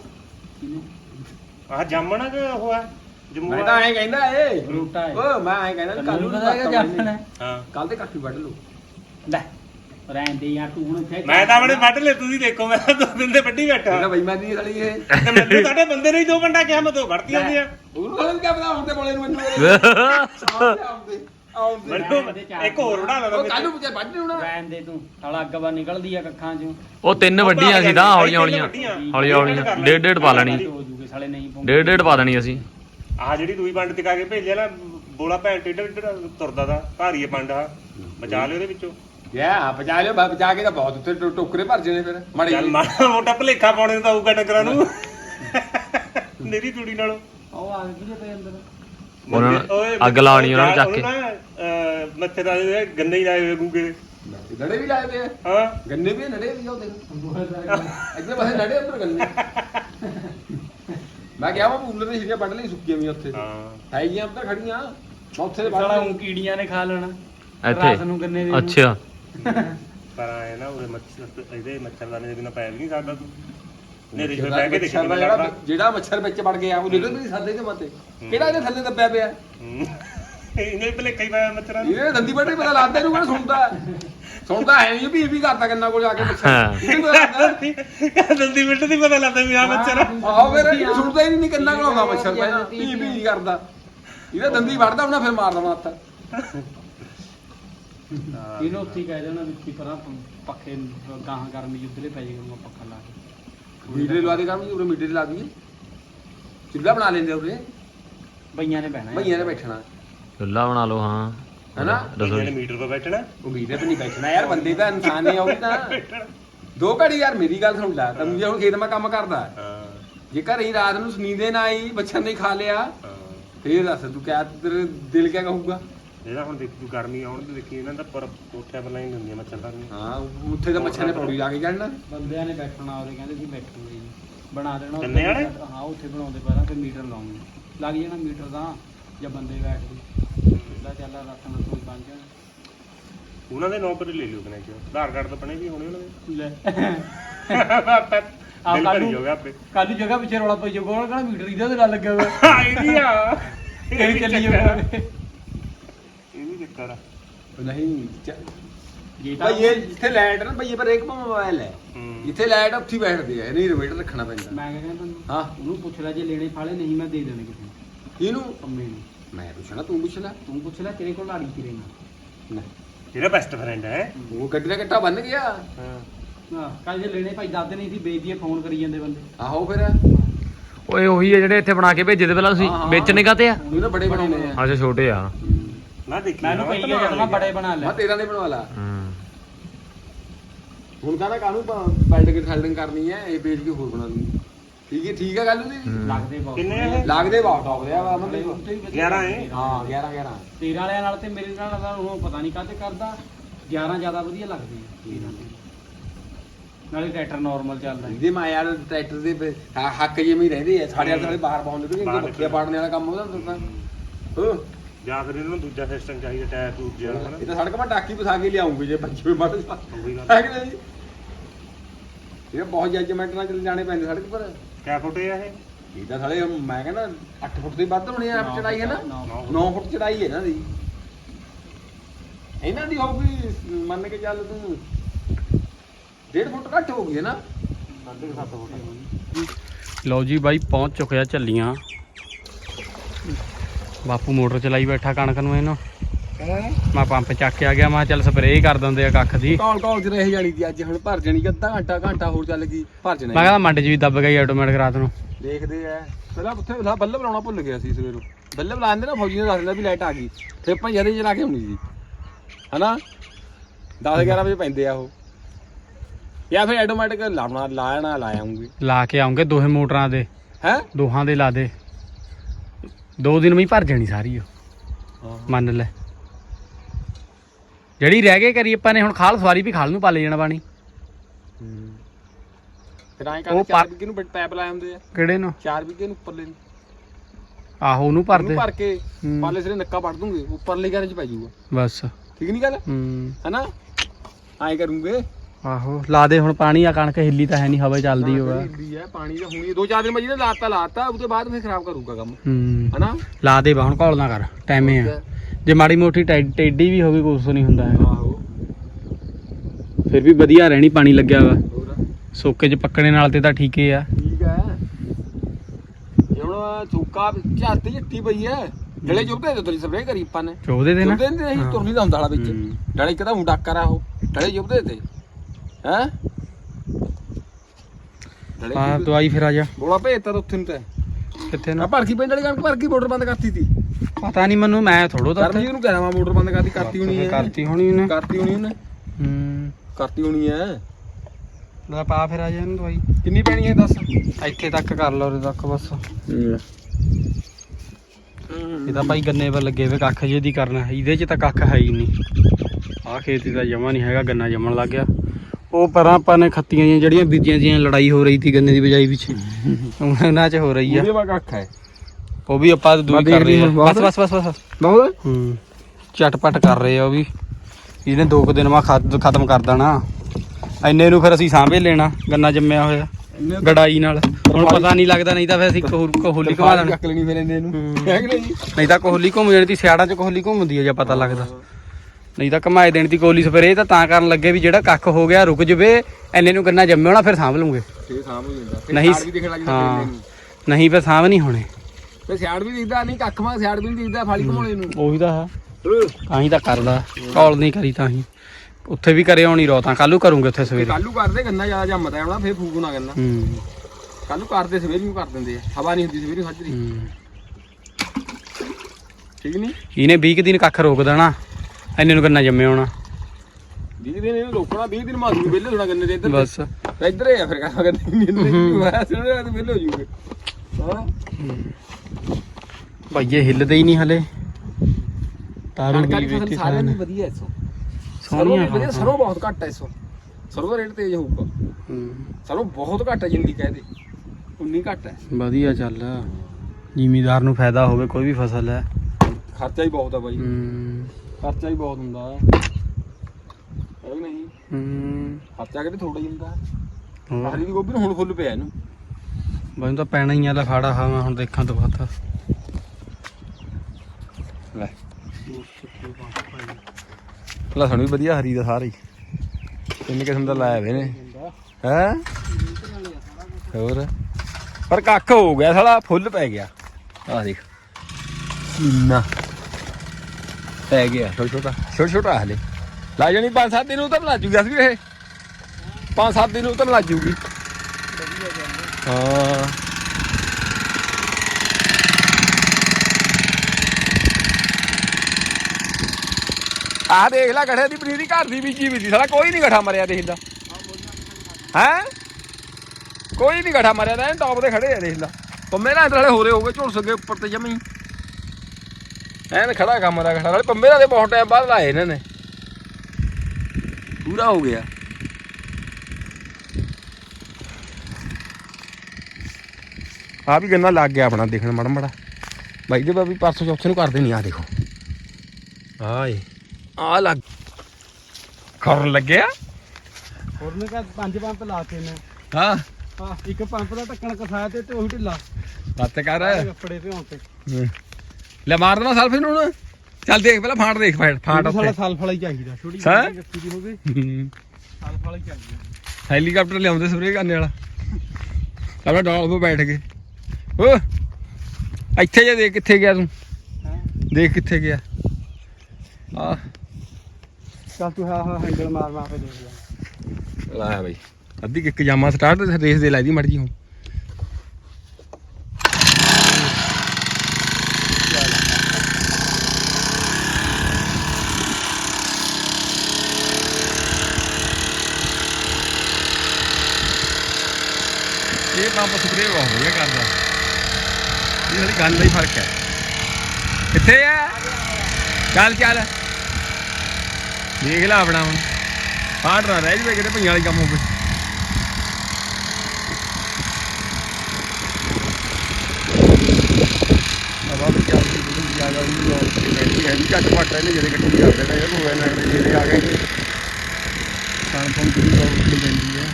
ਕਿਨੂੰ ਆਹ ਜਾਮਣ ਕਿ ਉਹ ਜੰਮੂ ਮੈਂ ਤਾਂ ਐਂ ਕਹਿੰਦਾ ਏ। ਓ ਮੈਂ ਐਂ ਕਹਿੰਦਾ ਕੱਲ ਨੂੰ ਪਤਾ ਹੈਗਾ ਜਾਪਣਾ ਹਾਂ। ਕੱਲ ਦੇ ਕਾਫੀ ਵੱਢ ਲਓ। ਲੈ ਰਹਿਣ ਦੇ ਯਾਰ ਤੂੰ ਹੁਣ ਇੱਥੇ ਮੈਂ ਤਾਂ ਆਪਣੇ ਵੱਢ ਲੈ ਤੁਸੀਂ ਦੇਖੋ ਮੈਂ ਤਾਂ ਦੋ ਦਿਨ ਦੇ ਵੱਢੀ ਬੈਠਾ। ਇਹਦਾ ਬੇਈਮਾਨੀ ਵਾਲੀ ਇਹ ਤੇ ਮੈਨੂੰ ਤੁਹਾਡੇ ਬੰਦੇ ਨੇ ਦੋ ਘੰਟਾ ਕਿਹਾ ਮੈਂ ਦੋ ਵੜਤੀ ਆਉਂਦੀ ਆ। ਉਹਨੂੰ ਕਿਆ ਪਤਾ ਹੁੰਦੇ ਬੋਲੇ ਨੂੰ ਮੈਨੂੰ *laughs* ਆਉਂਦੇ ਆਉਂਦੇ। ਮੈਨੂੰ ਇੱਕ ਹੋਰ ਲੈਣਾ ਉਹ ਕੱਲ ਨੂੰ ਪੁੱਛੇ ਵੱਢ ਲੈਣਾ ਰਹਿਣ ਦੇ ਤੂੰ ਸਾਲਾ ਅੱਗ ਬਾਹਰ ਨਿਕਲਦੀ ਆ ਕੱਖਾਂ ਚੋਂ। ਉਹ ਤਿੰਨ ਵੱਡੀਆਂ ਸੀ ਤਾਂ ਹੌਲੀਆਂ ਹੌਲੀਆਂ ਹੌਲੀਆਂ ਹੌਲੀਆਂ ਡੇਢ ਡੇਢ ਪਾ ਲੈਣੀ। ਨਹੀਂ ਡੇਢ ਡੇਢ ਪਾ ਦੇਣੀ ਅਸੀਂ। ਆਹ ਜਿਹੜੀ ਦੂਈ ਪੰਡ ਟਿਕਾ ਕੇ ਭੇਜਿਆ ਨਾ ਬੋਲਾ ਭੈਣ ਟੇਡਾ ਟੇਡਾ ਤੁਰਦਾ ਦਾ ਭਾਰੀ ਪੰਡ ਆ। ਬਚਾ ਲਿਓ ਉਹਦੇ ਵਿੱਚੋਂ। ਯਾ ਬਚਾ ਲਿਓ ਬਚਾ ਕੇ ਤਾਂ ਬਹੁਤ ਉੱਤੇ ਟੋ- ਟੋਕਰੇ ਭਰ ਜਣੇ ਫਿਰ ਮਾੜੇ ਚੱਲ। ਮਾੜਾ ਮੋਟਾ ਭਲੇਖਾ ਪਾਉਣੇ ਨੂੰ ਤਾਂ ਆਊਗਾ ਡੰਗਰਾਂ ਨੂੰ। ਨੇਰੀ ਤੂੜੀ ਨਾਲੋਂ। ਉਹ ਆ ਗਈ ਜੇ ਪਏ ਅੰਦਰ। ਉਹਨਾਂ ਨੇ ਓਏ, ਅੱਗ ਲਾਉਣੀ ਉਹਨਾਂ ਨੇ ਚੱਕ ਕੇ। ਨਾ, ਅਹ, ਮੱਥੇ ਦਾ ਗੰਨੇ ਹੀ ਲਾਏ ਹੋਏ ਗੂਗੇ। ਦੇ। ਨੜੇ ਵੀ ਲਾਏ ਆ। ਹਾਂ। ਗੰਨੇ ਵੀ ਆ, ਨੜੇ ਵੀ ਆ ਉਹਦੇ। ਇੱਧਰ ਪਾਸੇ ਨੜੇ ਉੱਧਰ ਗੰਨੇ। ਮੈਂ ਕਿਹਾ ਮੈਂ ਪੂਲੇ ਦੇ ਹੀਰੀਆਂ ਵੱਢ ਲਈ ਸੁੱਕੀਆਂ ਵੀ ਉੱਥੇ। ਹਾਂ। ਹੈਗੀਆਂ ਉੱਧਰ ਖੜੀਆਂ। ਮੈਂ ਉੱਥੇ ਦੇ ਸਾਲਾ ਵੱਢ ਉਂ ਕੀੜੀਆਂ ਨੇ ਖਾ ਲੈਣਾ। ਇੱਥੇ? ਰਾਤ ਨੂੰ ਗੰਨੇ ਦੇ। ਅੱਛਾ। ਪਰ ਆਏ ਨਾ ਉਹਦੇ ਮੱਛਰ ਇਹਦੇ ਮੱਛਰਦਾਨੀ ਦੇ ਬਿਨਾ ਪੈ ਵੀ ਨਹੀਂ ਸਕਦਾ ਤੂੰ। ਨੇਰੇ ਚ ਬਹਿ ਕੇ ਦੇਖੀ ਮੱਛਰ ਦਾ ਕਿਵੇਂ ਜਿਹੜਾ ਮੱਛਰ ਵਿੱਚ ਵੜ ਗਿਆ ਉਹ ਨਿਕਲ ਵੀ ਨਹੀਂ ਸਕਦੇ ਤੇ। ਕਿਹੜਾ ਇਹਦੇ ਥੱਲੇ ਦੱਬਿਆ ਪਿਆ? ਹੂੰ। *laughs* ਇਹਨੇ ਪਹਿਲੇ ਕਈ ਵਾਰ ਮੱਛਰਾਂ ਨੂੰ। ਇਹਨੇ ਦੰਦੀ ਵੱਢੀ ਪਤਾ ਲੱਗਦਾ ਇਹਨੂੰ ਕਿਹੜਾ ਸੁਣਦਾ। ਸੁਣਦਾ ਹੈ ਨਹੀਂ ਵੀ ਵੀ ਕਰਦਾ ਕਿੰਨਾ ਕੋਲ ਜਾ ਕੇ ਹਾਂ। ਲੱਗਦਾ ਦੰਦੀ ਮਿੰਟ ਦੀ ਪਤਾ ਲੱਗਦਾ ਵੀ ਆ ਮੱਛਰ ਆ। ਆਹੋ ਫਿਰ ਇਹ ਸੁਣਦਾ ਹੀ ਨਹੀਂ ਕਿੰਨਾ ਕੋਲ ਆਉਂਦਾ ਮੱਛਰ ਪਹਿਲਾਂ। ਵੀ ਵੀ ਕਰਦਾ। ਇਹਦਾ ਦੰਦੀ ਵੱਢਦਾ ਉਹਨਾਂ ਫਿਰ ਮਾਰ ਦੇਣਾ ਹੱਥ। ਇਹਨੂੰ ਉੱਥੇ ਹੀ ਕਹਿ ਦੇਣਾ ਵਿੱਚੀ ਪਰਾਂ ਪੱਖੇ ਗਾਹਾਂ ਗਰਮੀ ਉਧਰੇ ਪੈ ਜਾਏਗਾ ਪੱਖਾ ਲਾ ਕੇ। ਮੀਟਰ ਲਵਾ ਦੇ ਕੰਮ ਉਰੇ ਮੀਟਰ ਲਾ ਦਈਏ। ਚੁੱਲ੍ਹਾ ਬਣਾ ਲੈਂਦੇ ਉਰੇ। ਬਈਆਂ ਨੇ ਬਹਿਣਾ ਭਈਆਂ ਨੇ ਬੈਠਣਾ। ਚੁੱਲਾ ਬਣਾ ਲਓ ਹਾਂ। ਹੈਨਾ? ਰਸੋਈ ਮੀਟਰ 'ਤੇ ਬੈਠਣਾ। ਉਹ ਮੀਟਰ ਤੇ ਨਹੀਂ ਬੈਠਣਾ ਯਾਰ ਬੰਦੇ ਤਾਂ ਇਨਸਾਨ ਨੇ ਉਹ ਵੀ ਤਾਂ ਦੋ ਘੜੀ ਯਾਰ ਮੇਰੀ ਗੱਲ ਸੁਣ ਲੈ ਤੈਨੂੰ ਜੇ ਹੁਣ ਖੇਤ ਮੈਂ ਕੰਮ ਕਰਦਾ। ਹਾਂ। ਜੇ ਘਰੇ ਹੀ ਰਾਤ ਨੂੰ ਨੀਂਦੇ ਨਾ ਆਈ ਬੱਚਾ ਨੇ ਖਾ ਲਿਆ ਫੇਰ ਦੱਸ ਤੂੰ ਕਿਆ ਤੇਰੇ ਦਿਲ ਕਿਆ ਕਹੂਗਾ? ਜਿਹੜਾ ਹੁਣ ਦੇਖ ਤੂੰ ਗਰਮੀ ਆਉਣ ਤੇ ਦੇਖੀ ਇਹਨਾਂ ਦਾ ਪਰ ਕੋਠਿਆਂ ਬੱਲਾਂ ਹੀ ਹੁੰਦੀਆਂ ਮੱਛਰਦਾਨੀਆਂ ਹਾਂ ਉੱਥੇ ਤਾਂ ਬੱਚਾ ਨੇ ਪੌੜੀ ਲਾ ਕੇ ਚੜਨਾ ਬੰਦਿਆਂ ਨੇ ਬੈਠਣਾ ਉਹਦੇ ਕਹਿੰਦੇ ਸੀ ਬੈਠੂਗੇ ਜੀ। ਬਣਾ ਦੇਣਾ ਉੱਥੇ ਗੰਨੇ ਵਾਲੇ? ਹਾਂ ਉੱਥੇ ਬਣਾਉਂਦੇ ਪਹਿਲਾਂ ਫਿਰ ਮੀਟਰ ਲਾਉਂਗੇ। ਲੱਗ ਜਾਣਾ ਮੀਟਰ ਦਾ ਜਾਂ ਬੰਦੇ ਬੈਠ ਇਹਦਾ ਚੱਲ ਰੱਖਣ ਤੋਂ ਬਣ ਜਾਣਾ ਉਹਨਾਂ ਦੇ ਨੌਕਰੀ ਲੈ ਲਿਓ ਕਨੇ ਚ ਆਧਾਰ ਕਾਰਡ ਤਾਂ ਬਣੇ ਵੀ ਹੋਣੇ ਉਹਨਾਂ ਦੇ। ਲੈ। ਆ ਕੱਲ੍ਹ ਕੱਲ ਨੂੰ- ਹੋਗਾ ਆਪੇ ਕੱਲ ਦੀ ਜਗ੍ਹਾ ਪਿੱਛੇ ਰੌਲਾ ਪਈ ਜਾਊਗਾ ਉਹਨਾਂ ਕਹਿੰਦਾ ਮੀਟਰ ਇਹਦਾ ਤੇ ਨਾਲ ਲੱਗਿਆ ਹੋਇਆ। ਆਈਡੀਆ ਇਹ ਚੱਲੀ ਜਾਊਗਾ। ਇਹ ਵੀ ਚੱਕਰ ਆ। ਨਹੀਂ ਚ- ਜੇ ਤਾਂ ਭਾਈ ਇਹ ਜਿੱਥੇ ਲਾਈਟ ਨਾ ਭਾਈ ਪਰ ਇੱਕ ਮੋਬਾਈਲ ਹੈ। ਹੂੰ। ਜਿੱਥੇ ਲਾਈਟ ਉੱਥੇ ਹੀ ਬੈਠਦੇ ਆ ਨਹੀਂ ਰਿਮੋਟ ਰੱਖਣਾ ਪੈਂਦਾ। ਮੈਂ ਕਿਹਾ ਤੈਨੂੰ ਹਾਂ। ਉਹਨੂੰ ਪੁੱਛ ਲੈ ਜੇ ਲੈਣੇ ਫਾਲੇ ਨਹੀਂ ਮੈਂ ਦੇ ਦੇਣੇ ਕਿਸੇ ਨੂੰ। ਇਹਨੂੰ ਕੰਮੇ ਨੂੰ। ਮੈਂ ਪੁੱਛਣਾ ਤੂੰ ਪੁੱਛ ਲੈ ਤੂੰ ਪੁੱਛ ਲੈ ਤੇਰੇ ਕੋਲ ਲਾੜੀ ਕਿਰੇਗਾ ਲੈ, ਜਿਹੜਾ ਬੈਸਟ ਫਰੈਂਡ ਹੈ। ਉਹ ਗੱਡੀ ਦਾ ਕੱਟਾ ਬੰਨ ਗਿਆ। ਹਾਂ। ਹਾਂ ਕੱਲ ਜੇ ਲੈਣੇ ਭਾਈ ਦੱਸਦੇ ਨਹੀਂ ਸੀ ਵੇਚਦੀਏ ਫੋਨ ਕਰੀ ਜਾਂਦੇ ਬੰਦੇ। ਆਹੋ ਫਿਰ। ਓਏ ਉਹੀ ਆ ਜਿਹੜੇ ਇੱਥੇ ਬਣਾ ਕੇ ਭੇਜੇ ਤੇ ਪਹਿਲਾਂ ਤੁਸੀਂ ਹਾਂ, ਹਾਂ। ਵੇਚਣੇ ਕਾਤੇ ਆ? ਉਹ ਨਾ ਬੜੇ ਬਣਾਉਣੇ ਆ। ਅੱਛਾ ਛੋਟੇ ਆ। ਨਾ ਦੇਖੀ ਮੈਨੂੰ ਕਹੀ ਗਿਆ ਜਦ ਮੈਂ ਬੜੇ ਬਣਾ ਲੈ ਮੈਂ ਤੇਰਾ ਨੇ ਬਣਵਾ ਲਾ। ਹੂੰ। ਹੁਣ ਕਹਿੰਦਾ ਕਾਹਨੂੰ ਬੈਲਡ ਕੇ ਥੈਲਡਿੰਗ ਕਰਨੀ ਹੈ ਇਹ ਵੇਚ ਕੇ ਹੋਰ ਬਣਾ ਲੂੰਗੀ ਠੀਕ ਹੈ ਠੀਕ ਹੈ ਗੱਲ ਉਹਦੀ? ਹੂੰ। ਲੱਗਦੇ ਬਹੁਤ। ਕਿੰਨੇ ਆ ਇਹ? ਲੱਗਦੇ ਬਹੁਤ ਟੌਪ ਆ ਵਾ ਮਤਲਬ ਉੱਤੇ ਵੀ ਵਧੀਆ 11 ਏ? ਹਾਂ 11 11 ਤੇਰਾਂ ਵਾਲਿਆਂ ਨਾਲ ਤੇ ਮੇਰੇ ਨਾਲ ਦਾ ਉਹ ਪਤਾ ਨਹੀਂ ਕਾਹਤੇ ਕਰਦਾ। 11 ਜ਼ਿਆਦਾ ਵਧੀਆ ਲੱਗਦੇ ਆ। ਤੇ। ਨਾਲੇ ਟਰੈਕਟਰ ਨਾਰਮਲ ਚੱਲਦਾ ਇਹਦੇ ਮਾ ਯਾਰ ਟਰੈਕਟਰ ਦੇ ਹ- ਹੱਕ ਜਿਵੇਂ ਹੀ ਰਹਿੰਦੇ ਆ। ਸਾਡੇ ਵਾਲੇ ਬਾਹਰ ਪਾਉਂਦੇ ਕਿ ਬਾਹਰ ਬੱਕੀਆਂ ਪਾੜਨੇ ਵਾਲਾ ਕੰਮ ਉਹਦਾ ਹੁੰਦਾ। ਤਾਂ ਜਾਂ ਫਿਰ ਇਹਨਾਂ ਨੂੰ ਦੂਜਾ ਸਿਸਟਮ ਚਾਹੀਦਾ ਟਾਇਰ ਦੂਜਾ ਹਨਾ। ਇਹ ਤਾਂ ਸੜਕ 'ਤੇ ਟਾਕੀ ਪਸਾ ਕੇ ਲਿਆਉਂਗੇ ਜੇ ਹੈ ਕਿ ਨਹੀਂ? ਇਹ ਬਹੁਤ ਜੱਜਮੈਂਟ ਨਾਲ ਚੱਲ ਜਾਣੇ ਪੈਂਦੇ ਸੜਕ ਪਰ। ਕਿਆ ਫੁੱਟੇ ਆ ਇਹ? ਇਹ ਤਾਂ ਸਾਲੇ ਮੈਂ ਕਹਿੰਦਾ 8 ਫੁੱਟ ਹੀ ਵੱਧ ਹੋਣੇ ਆ ਨੌ ਚੜਾਈ ਹੈ ਨਾ? ਫੁੱਟ, 9 ਫੁੱਟ ਚੜਾਈ ਹੈ ਇਹਨਾਂ ਦੀ। ਇਹਨਾਂ ਦੀ ਹੋਊਗੀ ਮੰਨ ਕੇ ਚੱਲ ਤੂੰ 1.5 ਫੁੱਟ ਘੱਟ ਹੋਊਗੀ ਹੈ ਨਾ? ਸਾਢੇ ਕੁ ਸੱਤ ਫੁੱਟ। ਲਓ ਜੀ ਬਾਈ ਪਹੁੰਚ ਚੁੱਕਿਆ ਝੱਲੀਆਂ। ਬਾਪੂ ਮੋਟਰ ਚਲਾਈ ਬੈਠਾ ਕਣਕ ਨੂੰ ਇਹਨੂੰ। ਮੈਂ ਪੰਪ ਚੱਕ ਕੇ ਆ ਗਿਆ ਮੈਂ ਚੱਲ ਸਪਰੇਅ ਕਰ ਦਿੰਦੇ ਆ ਕੱਖ ਦੀ। ਕਾਲ ਕਾਲ ਚ ਰਹਿ ਜਾਣੀ ਦੀ ਅੱਜ ਹੁਣ ਭਰ ਜਾਣੀ ਕਿ ਅੱਧਾ ਘੰਟਾ ਘੰਟਾ ਹੋਰ ਚੱਲ ਗਈ ਭਰ ਮੈਂ ਜਾਣਾ ਕਹਿੰਦਾ ਮੰਡ 'ਚ ਵੀ ਦੱਬ ਗਈ ਆਟੋਮੈਟਿਕ ਰਾਤ ਨੂੰ। ਦੇਖਦੇ ਆ। ਪਹਿਲਾਂ ਉੱਥੇ ਲਾ ਬੱਲਬ ਲਾਉਣਾ ਭੁੱਲ ਗਿਆ ਸੀ ਸਵੇਰੋਂ। ਬੱਲਬ ਲਾਉਂਦੇ ਨਾ ਫੌਜੀ ਨੇ ਦੱਸ ਦਿੰਦਾ ਵੀ ਲਾਈਟ ਆ ਗਈ। ਫਿਰ ਆਪਾਂ ਜਦੇ ਚਲਾ ਕੇ ਆਉਣੀ ਸੀ। ਹਨਾ? 10 11 ਵਜੇ ਪੈਂਦੇ ਆ ਉਹ। ਜਾਂ ਫਿਰ ਆਟੋਮੈਟਿਕ ਲਾਉਣਾ ਲਾਣਾ ਲਾ ਆਉਂਗੇ। ਲਾ ਕੇ ਆਉਂਗੇ ਦੋਹੇ ਮੋਟਰਾਂ ਦੇ। ਹੈ? ਦੋਹਾਂ ਦੇ ਲਾ ਦੇ। ਦੋ ਦਿਨ ਵਿੱਚ ਭਰ ਜਾਣੀ ਸਾਰੀ ਉਹ। ਮੰਨ ਲੈ। ਜਿਹੜੀ ਰਹਿ ਗਏ ਕਰੀ ਆਪਾਂ ਨੇ ਹੁਣ ਖਾਲ ਸਵਾਰੀ ਵੀ ਖਾਲ ਨੂੰ ਪਾ ਲੈ ਜਾਣਾ ਪਾਣੀ। ਫਿਰ ਐਂ ਉਹ ਕਰਦੇ ਪਾ- 4 ਵਿਗੇ ਨੂੰ ਪੈਪ ਲਾਏ ਹੁੰਦੇ ਆ। ਕਿਹੜੇ ਨੂੰ? 4 ਵਿਗੇ ਨੂੰ ਉੱਪਰਲੇ ਨੂੰ। ਆਹੋ ਉਹਨੂੰ ਭਰ ਉਹਨੂੰ ਦੇ। ਭਰ ਕੇ ਹੂੰ। ਪਾਲੇ ਸਿਰੇ ਨੱਕਾ ਪੜ ਦੂੰਗੇ ਉੱਪਰਲੇ ਘਰ ਚ ਪੈ ਜਾਊਗਾ। ਬਸ। ਠੀਕ ਨਹੀਂ ਗੱਲ? ਹੂੰ। ਹਨਾ? ਐਂ ਕਰੂੰਗੇ। ਆਹੋ ਲਾ ਦੇ ਹੁਣ ਪਾਣੀ ਆ ਕਣਕ ਹਿੱਲੀ ਤਾਂ ਹੈ ਨਹੀਂ ਹਵਾ ਚੱਲਦੀ ਹੋਗਾ ਹਿੱਲਦੀ ਹੈ ਪਾਣੀ ਤਾਂ ਹੁਣੀ ਦੋ ਚਾਰ ਦਿਨ ਮੈਂ ਜਿਹਨੇ ਲਾਤਾ ਲਾਤਾ ਉਹਦੇ ਬਾਅਦ ਫਿਰ ਖਰਾਬ ਕਰੂਗਾ ਕੰਮ। ਹੂੰ। ਹਨਾ? ਲਾ ਦੇ ਬਾ ਹੁਣ ਘੋਲ ਨਾ ਕਰ ਟਾਈਮੇ ਆ। ਜੇ ਮਾੜੀ ਮੋਟੀ ਟੈ- ਟੇਢੀ ਵੀ ਹੋਵੇ ਕੁਛ ਨਹੀਂ ਹੁੰਦਾ ਹੈਗਾ। ਆਹੋ। ਫਿਰ ਵੀ ਵਧੀਆ ਰਹਿਣੀ ਪਾਣੀ ਲੱਗਿਆ ਵਾ। ਹੋਰ? ਸੋਕੇ 'ਚ ਪੱਕਣੇ ਨਾਲ ਤੇ ਤਾਂ ਠੀਕ ਹੀ ਆ। ਠੀਕ ਹੈ ਜੇ ਹੁਣ ਸੁੱਕਾ ਝਾਤੀ ਜੱਟੀ ਪਈ ਹੈ। ਡਲੇ ਜੁਬਦੇ ਤੇ ਤੇਰੀ ਸਪਰੇਅ ਕਰੀ ਆਪਾਂ ਨੇ। ਚੋਦੇ ਦੇ ਨਾ। ਜੁਬਦੇ ਹਾਂ। ਦਾ ਹੁੰਦਾ ਵਾਲਾ ਵਿੱਚ। ਹੂੰ। ਡਲੇ ਇੱਕ ਤਾਂ ਹੁਣ ਡਾਕਰ ਆ ਉਹ ਡਲੇ ਜੁਬਦੇ ਤੇ। ਹੈ? ਡਲੇ ਹਾਂ ਜੁਬਦੇ- ਦਵਾਈ ਫਿਰ ਆ ਜਾ। ਭੇਜਤਾ ਤਾਂ ਉੱਥੇ ਨੂੰ ਤੇ। ਕਿੱਥੇ ਆ ਨਾ ਭੜਕੀ ਪਿੰਡ ਵਾਲੀ ਕਣਕ ਭੜਕੀ ਮੋਟਰ ਬੰਦ ਕਰਤੀ ਪਤਾ ਨਹੀਂ ਮੈਨੂੰ ਮੈਂ ਥੋੜੋ ਤਾਂ ਕਰਨੀ ਉਹਨੂੰ ਕਹਿਣਾ ਮੈਂ ਮੋਟਰ ਬੰਦ ਕਰਤੀ ਕਰਤੀ ਹੋਣੀ ਹੈ। ਕਰਤੀ ਹੋਣੀ ਉਹਨੇ। ਕਰਤੀ ਹੋਣੀ ਉਹਨੇ। ਹੂੰ। ਕਰਤੀ ਹੋਣੀ ਹੈ। ਲੈ ਪਾ ਫਿਰ ਆ ਜਾ ਇਹਨੂੰ ਦਵਾਈ। ਕਿੰਨੀ ਪੈਣੀ ਹੈ ਦੱਸ? ਇੱਥੇ ਤੱਕ ਕਰ ਲਓ ਉਰੇ ਤੱਕ ਬਸ। ਇਹ ਤਾਂ ਭਾਈ ਗੰਨੇ ਪਰ ਲੱਗੇ ਵੇ ਕੱਖ ਜੇ ਦੀ ਕਰਨਾ ਇਹਦੇ 'ਚ ਤਾਂ ਕੱਖ ਹੈ ਹੀ ਨਹੀਂ। ਆਹ ਖੇਤ ਦਾ ਜਮਾ ਨਹੀਂ ਹੈਗਾ ਗੰਨਾ ਜੰਮਣ ਲੱਗ ਗਿਆ। ਉਹ ਪਰਾਂ ਆਪਾਂ ਨੇ ਖੱਤੀਆਂ ਜਿਹੜੀਆਂ ਬੀਜੀਆਂ ਦੀਆਂ ਲੜਾਈ ਹੋ ਰਹੀ ਸੀ ਗੰਨੇ ਦੀ ਬਜਾਈ ਪਿੱਛੇ। ਉਹਨਾਂ 'ਚ ਹੋ ਰਹੀ ਆ। ਉਹਦੇ ਵਾ ਕੱਖ ਹੈ। ਉਹ ਵੀ ਆਪਾਂ ਦੂਈ ਕਰ ਰਹੇ ਆ। ਬਸ ਬਸ ਬਸ ਬਸ। ਬਹੁਤ? ਹੂੰ। ਝਟਪਟ ਕਰ ਰਹੇ ਆ ਉਹ ਵੀ। ਇਹਨੇ ਦੋ ਕੁ ਦਿਨ ਮਾ ਖਤਮ ਕਰ ਦੇਣਾ। ਐਨੇ ਨੂੰ ਫਿਰ ਅਸੀਂ ਸਾਂਭੇ ਲੈਣਾ ਗੰਨਾ ਜੰਮਿਆ ਹੋਇਆ। ਗੜਾਈ ਨਾਲ। ਹੁਣ ਪਤਾ ਨਹੀਂ ਲੱਗਦਾ ਨਹੀਂ ਤਾਂ ਫਿਰ ਅਸੀਂ ਕੋਹ- ਕੋਹਲੀ ਘੁਮਾ ਦੇਣਾ। ਚੱਕ ਲੈਣੀ ਫਿਰ ਇਹਨੇ ਨੂੰ। ਨਹੀਂ? ਤਾਂ ਕੋਹਲੀ ਘੁੰਮ ਜਾਣੀ ਤੀ ਸਿਆੜਾਂ 'ਚ ਕੋਹਲੀ ਘੁੰਮਦੀ ਹੈ ਜੇ ਪਤਾ ਲੱਗਦਾ। ਨਹੀਂ ਤਾਂ ਘਮਾਏ ਦੇਣੀ ਤੀ ਕੋਹਲੀ ਸਪਰੇ ਤਾਂ ਤਾਂ ਕਰਨ ਲੱਗੇ ਵੀ ਜਿਹੜਾ ਕੱਖ ਹੋ ਗਿਆ ਰੁਕ ਜਵੇ। ਐਨੇ ਨੂੰ ਗੰਨਾ ਜੰਮੇ ਹੋਣਾ ਫਿਰ ਸਾਂਭ ਲੂਗੇ। ਤੇ ਸਾਂਭ ਹੋ ਜਾਂਦਾ ਫਿਰ ਨਹੀਂ ਹਾਂ। ਨਹੀਂ ਫਿਰ ਸਾਂਭ ਨਹੀਂ ਹੋਣੇ। ਤੇ ਸਿਆੜ ਵੀ ਦਿਖਦਾ ਨਹੀਂ ਕੱਖ ਮਾ ਸਿਆੜ ਵੀ ਨਹੀਂ ਦਿਖਦਾ ਫਾਲੀ ਘਮਾਉਣੇ ਨੂੰ। ਉਹੀ ਤਾਂ ਹੈ। ਤਾਂ ਹੀ ਤਾਂ ਕਰਦਾ ਕਾਲ ਨਹੀਂ ਕਰੀ ਤਾਂ ਹੀ ਉੱਥੇ ਵੀ ਕਰੇ ਹੋਣੀ ਰੋ ਤਾਂ ਕੱਲੂ ਕਰੂੰਗੇ ਉੱਥੇ ਸਵੇਰੇ। ਕੱਲੂ ਕਰਦੇ ਗੰਨਾ ਜ਼ਿਆਦਾ ਜੰਮਦਾ ਆਉਣਾ ਫਿਰ ਫੂਕ ਨਾ ਗੰਨਾ। ਹੂੰ। ਕੱਲੂ ਕਰਦੇ ਸਵੇਰ ਨੂੰ ਕਰ ਦਿੰਦੇ ਆ। ਹਵਾ ਨਹੀਂ ਹੁੰਦੀ ਸਵੇਰ ਸੱਜਰੀ। ਠੀਕ ਨਹੀਂ? ਇਹਨੇ 20 ਕੁ ਦਿਨ ਕੱਖ ਰੋਕ ਦੇਣਾ ਐਨੇ ਨੂੰ ਗੰਨਾ ਜੰਮੇ ਹੋਣਾ। 20 ਦਿਨ ਇਹਨੂੰ ਰੋਕਣਾ 20 ਦਿਨ ਮਾਰੂ ਵਿਹਲੇ ਥੋੜਾ ਗੰਨੇ ਦੇ ਇੱਧਰ ਬਸ। ਇੱਧਰ ਹੀ ਆ ਫਿਰ ਕਹਾਂ ਗੰਨੇ ਨਹੀਂ ਹੋਇਆ ਸੁਣਿਆ ਤੇ ਵਿਹਲੇ ਹੋ ਜੂਗੇ। ਹਾਂ। ਭਾਈ ਇਹ ਹਿੱਲਦੇ ਹੀ ਨਹੀਂ ਹਲੇ ਤਾਰੂ ਕਣਕਾਂ ਵੀ ਦੀ ਫਸਲ ਸਾਰਿਆਂ ਦੀ ਵਧੀਆ ਇਸੋ ਸੋਹਣੀਆਂ ਸਰੋਂ ਵਧੀਆ ਸਰੋਂ ਬਹੁਤ ਘੱਟ ਹੈ ਇਸੋ ਸਰੋਂ ਦਾ ਰੇਟ ਤੇਜ਼ ਹੋਊਗਾ। ਹੂੰ। ਸਰੋਂ ਬਹੁਤ ਘੱਟ ਹੈ ਜਿੰਨੀ ਕਹਦੇ ਉਨੀ ਘੱਟ ਹੈ। ਵਧੀਆ ਚੱਲ। ਜ਼ਿਮੀਦਾਰ ਨੂੰ ਫਾਇਦਾ ਹੋਵੇ ਕੋਈ ਵੀ ਫਸਲ ਹੈ। ਖਰਚਾ ਹੀ ਬਹੁਤ ਆ ਬਾਈ। ਹੂੰ। ਖਰਚਾ ਹੀ ਬਹੁਤ ਹੁੰਦਾ ਹੈ। ਹੈ ਕਿ ਨਹੀਂ? ਹੂੰ। ਖਰਚਾ ਕਿਤੇ ਥੋੜਾ ਹੀ ਹੁੰਦਾ ਹੋਰ? ਹਰੀ ਦੀ ਗੋਭੀ ਨੂੰ ਹੁਣ ਫੁੱਲ ਪਿਆ ਇਹਨੂੰ। ਮੈਨੂੰ ਤਾਂ ਪੈਣਾ ਹੀ ਆ, ਲੈ ਫਾੜਾ ਖਾਵਾਂ ਹੁਣ ਦੇਖਾਂ ਤੋਂ। ਬਾਅਦ ਲੈ ਲਸਣ ਵੀ ਵਧੀਆ, ਹਰੀ ਦਾ ਸਾਰੀ ਤਿੰਨ ਕਿਸਮ ਦਾ ਲਾਇਆ ਵੇ ਨੇ ਹੈ? ਹੋਰ? ਪਰ ਕੱਖ ਹੋ ਗਿਆ ਸਾਲਾ, ਫੁੱਲ ਪੈ ਗਿਆ। ਆਹ ਦੇਖ। ਕਿੰਨਾ ਪੈ ਗਿਆ, ਛੋਟਾ ਛੋਟਾ ਛੋਟਾ ਛੋਟਾ ਹਲੇ। ਲਾ ਜਾਣੀ 5-7 ਦਿਨ ਉਤਰ ਲਾ ਜੂਗਾ ਸੀ ਇਹ। 5-7 ਦਿਨ ਉਤਰ ਲਾ ਜੂਗੀ। ਹਾਂ ਆਹ ਦੇਖ ਲੈ ਗਠੇ ਦੀ ਪਨੀਰੀ ਘਰ ਦੀ ਬੀਜੀ ਵੀ ਸੀ ਸਾਲਾ ਕੋਈ ਨਹੀਂ ਗਠਾ ਮਰਿਆ ਦੇਖ ਲੈ ਹੈ ਕੋਈ ਨਹੀਂ ਗਠਾ ਮਰਿਆ ਤਾਂ ਟੌਪ ਤੇ ਖੜੇ ਆ ਦੇਖ ਲੈ ਪੰਮੇ ਨਾਲ ਥਲੇ ਹੋਰੇ ਹੋ ਗਏ ਝੁਲਸ ਗਏ ਉੱਪਰ ਤੇ ਜਮੀ ਐਨ ਖੜਾ ਕੰਮ ਦਾ ਖੜਾ ਨਾਲੇ ਪੰਮੇ ਨਾਲ ਦੇ ਬਹੁਤ ਟਾਈਮ ਬਾਅਦ ਲਾਏ ਇਹਨਾਂ ਨੇ ਪੂਰਾ ਹੋ ਗਿਆ ਆ ਵੀ ਗੰਨਾ ਲੱਗ ਗਿਆ ਆਪਣਾ ਦੇਖਣ ਮੜਾ ਮੜਾ। ਬਾਈ ਦੇ ਬਾਬੀ ਪਰਸੋਂ ਚੌਥੇ ਨੂੰ ਕਰਦੇ ਨਹੀਂ ਆ ਦੇਖੋ। ਆਏ। ਆ ਲੱਗ ਖਰਨ ਲੱਗਿਆ। ਹੋਰ ਨੇ ਕਾ ਪੰਜ ਪੰਪ ਲਾਤੇ ਨੇ ਹਾਂ। ਹਾਂ ਇੱਕ ਪੰਪ ਦਾ ਢੱਕਣ ਕਸਾਇਆ ਤੇ ਤੇ ਉਹੀ ਢਿੱਲਾ। ਬੱਤ ਕਰ। ਕੱਪੜੇ ਭਿਉਂ ਤੇ। ਲੈ ਮਾਰ ਦੇਣਾ ਸਲਫ ਨੂੰ ਹੁਣ। ਚੱਲ ਦੇਖ ਪਹਿਲਾਂ ਫਾਂਟ ਦੇਖ ਫਾਂਟ ਫਾਂਟ ਸਾਲਾ ਉੱਤੇ ਸਲਫ ਵਾਲਾ ਹੀ ਚਾਹੀਦਾ ਛੋਟੀ? ਜਿਹੀ ਗੱਤੀ ਦੀ ਹੋਵੇ ਹੂੰ। ਸਲਫ ਵਾਲਾ ਹੀ ਚਾਹੀਦਾ। ਹੈਲੀਕਾਪਟਰ ਲਿਆਉਂਦੇ ਸਪਰੇਅ ਕਰਨ ਵਾਲਾ। ਆਪਣਾ ਡੌਲ 'ਤੇ ਬੈਠ ਕੇ। ਓ ਇੱਥੇ ਜੇ ਦੇਖ ਕਿੱਥੇ ਗਿਆ ਤੂੰ। ਦੇਖ ਕਿੱਥੇ ਗਿਆ। ਆ। ਚੱਲ ਤੂੰ ਹਾਂ ਹਾਂ ਹੈਂਡਲ ਮਾਰ ਮਾਰ ਕੇ ਦੇਖ ਲੈ। ਲਾਇਆ ਬਈ ਅੱਧੀ ਕਿੱਕ ਜਾਮਾ ਸਟਾਰਟ ਤੇ ਰੇਸ ਦੇ ਲਾਈ ਦੀ ਮਰਜ਼ੀ ਹੁਣ। ਇਹ ਪੰਪ ਸਪਰੇਅ ਬਹੁਤ ਵਧੀਆ ਕਰਦਾ। ਇਹ ਵਾਲੀ ਗੱਲ ਦਾ ਹੀ ਫ਼ਰਕ ਹੈ। ਕਿੱਥੇ ਆ? ਚੱਲ ਚੱਲ। ਦੇਖ ਲੈ ਆਪਣਾ ਹੁਣ। ਫਾੜ ਨਾ ਰਹਿ ਜਵੇ ਕਿਤੇ ਭਈਆਂ ਵਾਲੀ ਕੰਮ ਹੋਵੇ ਹਵਾ ਵੀ ਚੱਲਦੀ ਬੜੀ ਜ਼ਿਆਦਾ ਵੀ ਉਹ ਤੇ ਬੈਠੀ ਹੈ ਵੀ ਘੱਟ ਪੱਟ ਇਹਨੇ ਜਿਹੜੇ ਇਕੱਠੀ ਕਰਦੇ ਨੇ, ਇਹ ਹੋਏ ਨਾ, ਜਿਹੜੇ ਆ ਗਏ ਤਾਂ ਪੰਪ ਦੀ ਲੋੜ ਪੈਂਦੀ ਹੈ।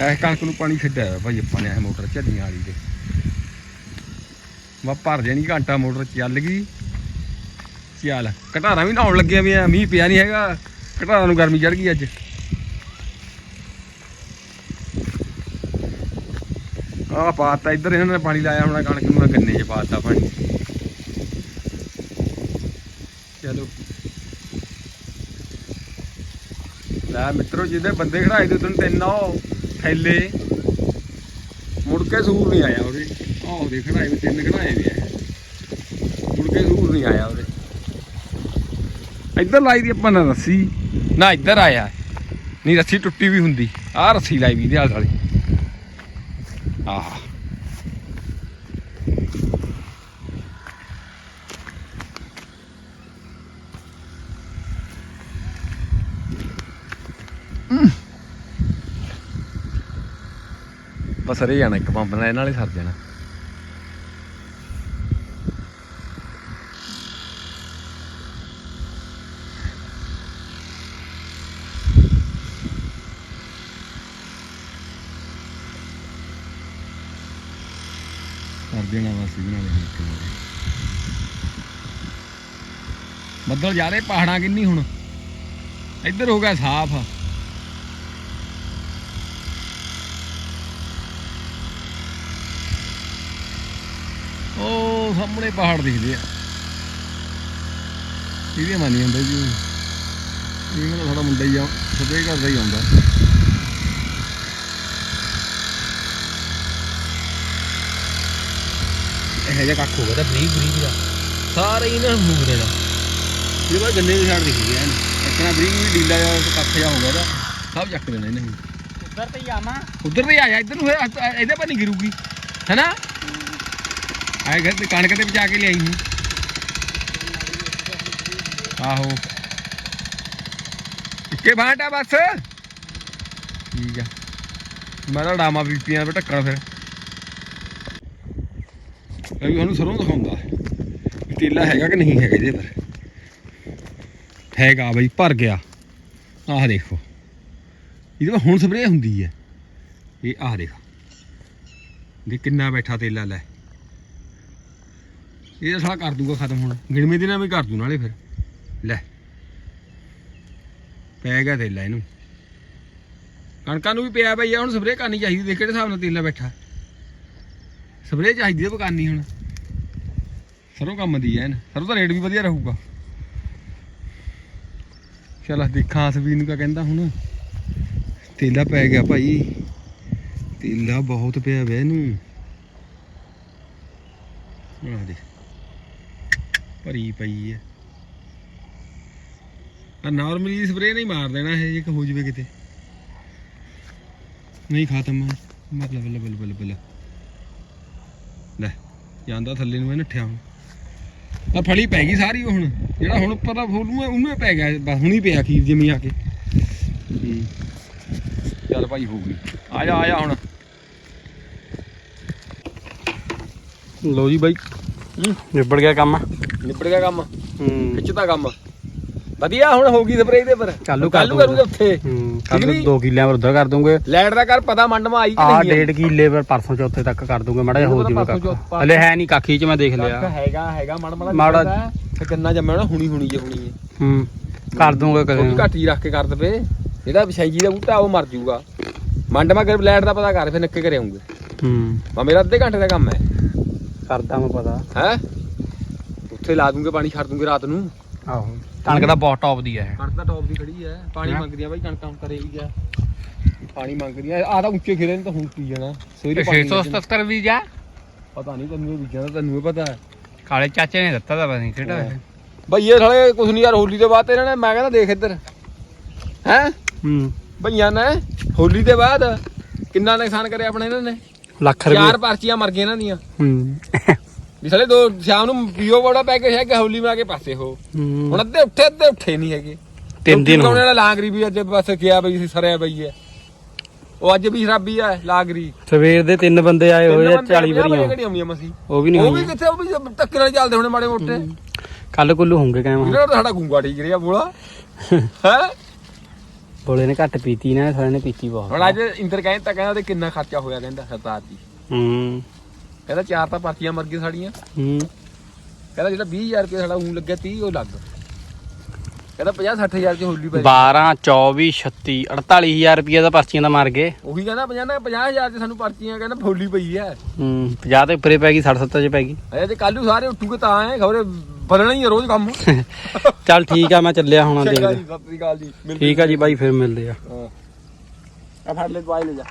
ਇਹ ਕਣਕ ਨੂੰ ਪਾਣੀ ਛੱਡਿਆ ਹੋਇਆ ਭਾਈ ਆਪਾਂ ਨੇ, ਇਹ ਮੋਟਰ ਝੱਲੀਆਂ ਵਾਲੀ ਤੇ। ਵਾ ਭਰ ਜਾਣੀ ਘੰਟਾ ਮੋਟਰ ਚੱਲ ਗਈ। ਚੱਲ, ਘਟਾਰਾਂ ਵੀ ਨਹਾਉਣ ਲੱਗਿਆ ਵੀ ਆ ਮੀਂਹ ਪਿਆ ਨਹੀਂ ਹੈਗਾ। ਘਟਾਰਾਂ ਨੂੰ ਗਰਮੀ ਚੜ ਗਈ ਅੱਜ। ਆਹ ਪਾਤਾ, ਇੱਧਰ ਇਹਨਾਂ ਨੇ ਪਾਣੀ ਲਾਇਆ ਹੋਣਾ ਕਣਕ ਨੂੰ, ਆਹ ਗੰਨੇ 'ਚ ਪਾਤਾ ਪਾਣੀ। ਚਲੋ। ਲੈ ਮਿੱਤਰੋ, ਜਿਹਦੇ ਬੰਦੇ ਖੜਾਏ ਤੇ ਉਦੋਂ ਤਿੰਨ ਆਓ ਥੈਲੇ। ਮੁੜ ਕੇ ਸੂਰ ਨਹੀਂ ਆਇਆ ਉਹਦੇ। ਬਹੁਤ ਦੇ ਖੜਾਏ ਵੀ ਤਿੰਨ ਖੜਾਏ ਵੀ ਆ। ਮੁੜ ਕੇ ਜ਼ਰੂਰ ਨਹੀਂ ਆਇਆ ਉਹਦੇ। ਇੱਧਰ ਲਾਈ ਦੀ ਆਪਾਂ ਨਾ ਰੱਸੀ। ਨਾ ਇੱਧਰ ਆਇਆ। ਨਹੀਂ, ਰੱਸੀ ਟੁੱਟੀ ਵੀ ਹੁੰਦੀ। ਆਹ ਰੱਸੀ ਲਾਈ ਵੀ ਇਹਦੇ ਆਲੇ ਆਹ। ਬਸ ਰੇ ਜਾਣਾ, ਇੱਕ ਪੰਪ ਨਾਲ ਇਹਨਾਂ ਨਾਲ ਹੀ ਸਰ ਜਾਣਾ। ਕਰ ਦੇਣਾ ਬਸ ਇਹਦੇ ਨਾਲ ਇੱਕ ਵਾਰੀ। ਬੱਦਲ ਜਾ ਰਹੇ, ਪਹਾੜਾਂ ਕਿੰਨੀ ਹੁਣ। ਇੱਧਰ ਹੋ ਗਿਆ ਸਾਫ਼ ਉਹ ਸਾਹਮਣੇ ਪਹਾੜ ਦਿਖਦੇ ਆ। ਇਹਦੇ ਮਾਨੀ ਹੁੰਦਾ ਜੀ ਇਹ ਮੇਰਾ ਥੋੜਾ ਮੁੰਡਾ ਹੀ ਆ ਸਪਰੇ ਕਰਦਾ ਹੀ ਆਉਂਦਾ। ਇਹ ਜਿਹਾ ਕੱਖ ਹੋ ਗਿਆ ਤਾਂ ਬਰੀਕ ਬਰੀਕ ਦਾ ਸਾਰੇ ਇਹਨਾਂ ਨੂੰ ਮੂਗਰੇ ਦਾ। ਇਹ ਬਾਅਦ ਗੰਨੇ ਦੀ ਛਾੜ ਦਿਖੀ ਗਿਆ ਇਤਨਾ ਬਰੀਕ ਵੀ ਡੀਲਾ ਜਿਹਾ ਕੱਖ ਜਿਹਾ ਹੋ ਗਿਆ ਦਾ ਸਭ ਚੱਕ ਦੇਣੇ ਇਹਨੇ। ਹੁਣ ਉੱਧਰ ਤੇ ਹੀ ਆਵਾਂ। ਉਧਰ ਤੇ ਆ ਜਾ ਇੱਧਰ ਨੂੰ ਇਹਦੇ ਪਰ ਨਹੀਂ ਗਿਰੂਗੀ। ਹੈਨਾ? ਆਏ ਘਰ ਤੇ ਕਣਕ ਤੇ ਬਚਾ ਕੇ ਲਿਆਈ ਹੂੰ ਆਹੋ। ਇੱਕੇ ਬਾਂਟਾ ਬਸ। ਠੀਕ ਆ। ਮੈਂ ਤਾਂ ਡਾਮਾ ਬੀਪੀਆਂ ਤੇ ਢੱਕਣ ਫਿਰ। ਇਹ ਵੀ ਉਹਨੂੰ ਸਰੋਂ ਦਿਖਾਉਂਦਾ। ਤੇਲਾ ਹੈਗਾ ਕਿ ਨਹੀਂ ਹੈਗਾ ਇਹਦੇ ਪਰ। ਹੈਗਾ ਬਈ, ਭਰ ਗਿਆ। ਆਹ ਦੇਖੋ। ਇਹਦੇ ਵਿੱਚ ਹੁਣ ਸਪਰੇਅ ਹੁੰਦੀ ਹੈ। ਇਹ ਆਹ ਦੇਖੋ। ਦੇ ਕਿੰਨਾ ਬੈਠਾ ਤੇਲਾ ਲੈ। ਇਹ ਤਾਂ ਸਾਲਾ ਕਰ ਦੂਗਾ ਖਤਮ ਹੁਣ। ਗਿਣਵੇਂ ਦਿਨਾਂ ਵੀ ਕਰ ਦੂ ਨਾਲੇ ਫਿਰ। ਲੈ। ਪੈ ਗਿਆ ਤੇਲਾ ਇਹਨੂੰ। ਕਣਕਾਂ ਨੂੰ ਵੀ ਪਿਆ ਪਈ ਹੁਣ ਸਪਰੇਅ ਕਰਨੀ ਚਾਹੀਦੀ ਦੇਖ ਕਿਹੜੇ ਹਿਸਾਬ ਨਾਲ ਤੇਲਾ ਬੈਠਾ। ਸਪਰੇਅ ਚਾਹੀਦੀ ਹੈ ਪਕਾਨੀ ਹੁਣ। ਸਰੋਂ ਕੰਮ ਦੀ ਐ ਸਰੋਂ ਦਾ ਰੇਟ ਵੀ ਵਧੀਆ ਰਹੂਗਾ। ਚਲ ਦੇਖਾਂ ਸਵੀਰ ਨੂੰ ਕਿਆ ਕਹਿੰਦਾ ਹੁਣ। ਤੇਲਾ ਪੈ ਗਿਆ ਭਾਈ। ਤੇਲਾ ਬਹੁਤ ਪਿਆ ਵੇ ਇਹਨੂੰ। ਆਹ ਦੇ ਭਰੀ ਪਈ ਹੈ। ਆ ਨਾਰਮਲੀ ਸਪਰੇ ਨਹੀਂ ਮਾਰ ਦੇਣਾ ਇਹ, ਜੇ ਹੋ ਜਵੇ ਕਿਤੇ। ਨਹੀਂ ਖਾਤਮ ਮਰ ਲੈ ਬੱਲੇ ਬੱਲੇ ਬੱਲੇ ਲੈ, ਜਾਂਦਾ ਥੱਲੇ ਨੂੰ ਇਹ ਨੱਠਿਆ ਹੁਣ। ਆ ਫਲੀ ਪੈ ਗਈ ਸਾਰੀ ਉਹ ਹੁਣ, ਜਿਹੜਾ ਹੁਣ ਪਤਾ ਫੁੱਲ ਉਹਨੂੰ ਹੀ ਪੈ ਗਿਆ, ਬਸ ਹੁਣੀ ਪਿਆ ਖੀਰ ਜਿਵੇਂ ਆ ਕੇ। ਚੱਲ ਭਾਈ, ਹੋ ਗਈ। ਆ ਜਾ ਆ ਜਾ ਹੁਣ। ਲੋ ਜੀ ਬਾਈ। ਨਿਬੜ ਗਿਆ ਕੰਮ। ਨਿਬੜ ਗਿਆ ਕੰਮ? ਹੂੰ। ਖਿੱਚਦਾ ਕੰਮ? ਵਧੀਆ ਹੁਣ ਹੋ ਗਈ ਸਪਰੇਅ ਦੇ ਪਰ। ਚਾਲੂ ਕਰ ਚਾਲੂ ਦੂੰਗਾ। ਕਰੂਗਾ ਉੱਥੇ। ਹੂੰ ਠੀਕ ਕੱਲ ਨੀ? 2 ਕਿੱਲਿਆਂ ਪਰ ਉਧਰ ਕਰ ਦੂੰਗੇ। ਲੈਟ ਦਾ ਕਰ ਪਤਾ ਮੰਡਮਾ ਆਈ ਕਿ ਆ ਨਹੀਂ ਡੇਢ ਕਿੱਲੇ ਪਰ ਪਰਸੋਂ ਚੌਥੇ ਤੱਕ ਕਰ ਦੂੰਗੇ। ਮਾੜਾ ਜਿਹਾ ਹੋ ਜੂਗਾ ਕੱਖ। ਹਲੇ ਹੈ ਨਹੀਂ ਕਾਖੀ ਚ ਮੈਂ ਦੇਖ ਕੱਖ ਲਿਆ ਹੈਗਾ ਹੈਗਾ ਮੜ ਮੜਾ ਮਾੜਾ- ਤੇ ਗੰਨਾ ਜੰਮਿਆ ਹੁਣੀ? ਹੁਣੀ ਜੇ ਹੁਣੀ ਹੈ। ਹੂੰ ਕਰ ਦੂੰਗੇ ਉਹ ਵੀ ਕਦੇ ਘੱਟ ਹੀ ਰੱਖ ਕੇ ਕਰ ਦਵੇ। ਜਿਹੜਾ ਵਿਸ਼ਾਈ ਜੀ ਦਾ ਬੂਟਾ ਉਹ ਮਰ ਜਾਊਗਾ ਮੰਡਮਾ ਕਰ ਲੈਟ ਦਾ ਪਤਾ ਕਰ ਫਿਰ ਨੱਕੇ ਘਰੇ ਆਉਂਗੇ। ਹੂੰ। ਮਾ ਮੇਰਾ ਅੱਧੇ ਘੰਟੇ ਦਾ ਕੰਮ ਹੈ। ਕਰਦਾ ਮੈਂ ਪਤਾ। ਹੈ? ਉੱਥੇ ਲਾ ਦੂੰਗੇ ਪਾਣੀ ਛੱਡ ਦੂੰਗੇ ਰਾਤ ਨੂੰ। ਆਹੋ। ਕਣਕ ਦਾ ਬਹੁਤ ਟੌਪ ਦੀ ਹੈ ਕਣਕ ਤਾਂ ਟੌਪ ਦੀ ਖੜੀ ਹੈ ਪਾਣੀ ਹੈਂ? ਮੰਗਦੀਆਂ ਬਾਈ ਕਣਕਾਂ ਕਰੇਗੀ ਆ। ਪਾਣੀ ਮੰਗਦੀਆਂ ਆ। ਤਾਂ ਉੱਚੇ ਖੇਰੇ ਨੇ ਤਾਂ ਹੁਣ ਪੀ ਜਾਣਾ। ਸਵੇਰੇ ਇਹ ਪਾਣੀ ਲੱਗਣਾ। 677 ਵੀ ਜਾ। ਪਤਾ ਨਹੀਂ ਤੈਨੂੰ ਇਹ ਬੀਜਾਂ ਦਾ ਤੈਨੂੰ ਇਹ ਪਤਾ ਹੈ। ਕਾਲੇ ਚਾਚੇ ਨੇ ਦਿੱਤਾ ਤਾਂ ਪਤਾ ਨਹੀਂ ਕਿਹੜਾ ਹੈ। ਭਈਏ ਸਾਲੇ ਕੁਛ ਨਹੀਂ ਯਾਰ ਹੋਲੀ ਦੇ ਬਾਅਦ ਤੇ ਇਹਨਾਂ ਨੇ ਮੈਂ ਕਹਿੰਦਾ ਦੇਖ ਇੱਧਰ। ਹੈ? ਹੂੰ। ਭਈਆਂ ਨੇ ਹੋਲੀ ਦੇ ਬਾਅਦ ਕਿੰਨਾ ਨੁਕਸਾਨ ਕਰਿਆ ਆਪਣਾ ਇਹਨਾਂ ਨੇ? ਲੱਖ ਚਾਰ ਰੁਪਏ ਪਰਚੀਆਂ ਮਰ ਗਈਆਂ ਇਹਨਾਂ ਦੀਆਂ। ਹੂੰ। ਵੀ ਸਾਲੇ ਦੋ ਸ਼ਾਮ ਨੂੰ ਪੀਓ ਬੜਾ ਪੈ ਕੇ ਹੈ ਹੋਲੀ ਮਾ ਕੇ ਪਾਸੇ ਹੋ। ਹੂੰ। ਹੁਣ ਅੱਧੇ ਉੱਠੇ ਅੱਧੇ ਉੱਠੇ ਨਹੀਂ ਹੈਗੇ। ਤਿੰਨ ਦਿਨ ਹੋ ਵਾਲਾ ਲਾਂਗਰੀ ਵੀ ਅੱਜ ਬਸ ਗਿਆ ਬਈ ਸਰਿਆ ਪਈ ਹੈ। ਉਹ ਅੱਜ ਵੀ ਸ਼ਰਾਬੀ ਆ ਲਾਂਗਰੀ। ਸਵੇਰ ਦੇ ਤਿੰਨ ਬੰਦੇ ਆਏ ਹੋਏ ਆ 40 ਵਾਰੀਆਂ ਉਹ ਵੀ ਨਹੀਂ ਉਹ ਵੀ ਕਿੱਥੇ ਉਹ ਵੀ ਟੱਕੇ ਨਾਲ ਚੱਲਦੇ ਹੋਣੇ ਮਾੜੇ ਮੋਟੇ। ਕੱਲ ਕੁੱਲੂ ਹੋਣਗੇ ਕਾਇਮ ਇਹਨਾਂ ਦਾ ਸਾਡਾ ਗੁੰਗਾ ਠੀਕ ਰਿਹਾ ਬੋਲਾ। *laughs* ਹੈ? ਬੋਲੇ ਨੇ ਘੱਟ ਪੀਤੀ ਨਾ ਸਾਰੇ ਨੇ ਪੀਤੀ ਬਹੁਤ। ਹੁਣ ਅੱਜ ਇੰਦਰ ਕਹਿੰਦਾ ਤਾਂ ਕਹਿੰਦਾ ਤੇ ਕਿੰਨਾ ਖਰਚਾ ਹੋਇਆ ਕਹਿੰਦਾ ਸਰਦਾਰ ਜੀ। ਹੂੰ। ਕਹਿੰਦਾ ਚਾਰ ਤਾਂ ਪਰਚੀਆਂ ਮਰ ਗਈਆਂ ਸਾਡੀਆਂ। ਹੂੰ। ਕਹਿੰਦਾ ਜਿਹੜਾ 20000 ਰੁਪਏ ਸਾਡਾ ਉਂ ਲੱਗਿਆ 30 ਉਹ ਲੱਗ। ਕਹਿੰਦਾ 50 60000 ਚ ਹੋਲੀ ਪੈ 12 24 36 48000 ਰੁਪਏ ਦਾ ਪਰਚੀਆਂ ਦਾ ਮਾਰ ਗਏ। ਉਹੀ ਕਹਿੰਦਾ 50 ਨਾ 50000 ਚ ਸਾਨੂੰ ਪਰਚੀਆਂ ਕਹਿੰਦਾ ਹੋਲੀ ਪਈ ਐ। ਹੂੰ 50 ਤੇ ਉੱਪਰੇ ਪੈ ਗਈ 60 70 ਚ ਪੈ ਗਈ। ਅਜੇ ਤੇ ਕੱਲੂ ਸਾਰੇ ਉੱਠੂਗੇ ਤਾਂ ਐ ਖਬਰੇ ਬਦਲਣਾ ਹੀ ਆ ਰੋਜ਼ ਕੰਮ। *laughs* ਚੱਲ ਠੀਕ ਆ ਮੈਂ ਚੱਲਿਆ ਹੁਣ ਦੇਖਦੇ। ਠੀਕ ਆ ਜੀ ਬਾਈ ਫਿਰ ਮਿਲਦੇ ਆ। ਆ ਫੜ ਲੈ ਦਵਾਈ ਲੈ ਜਾ।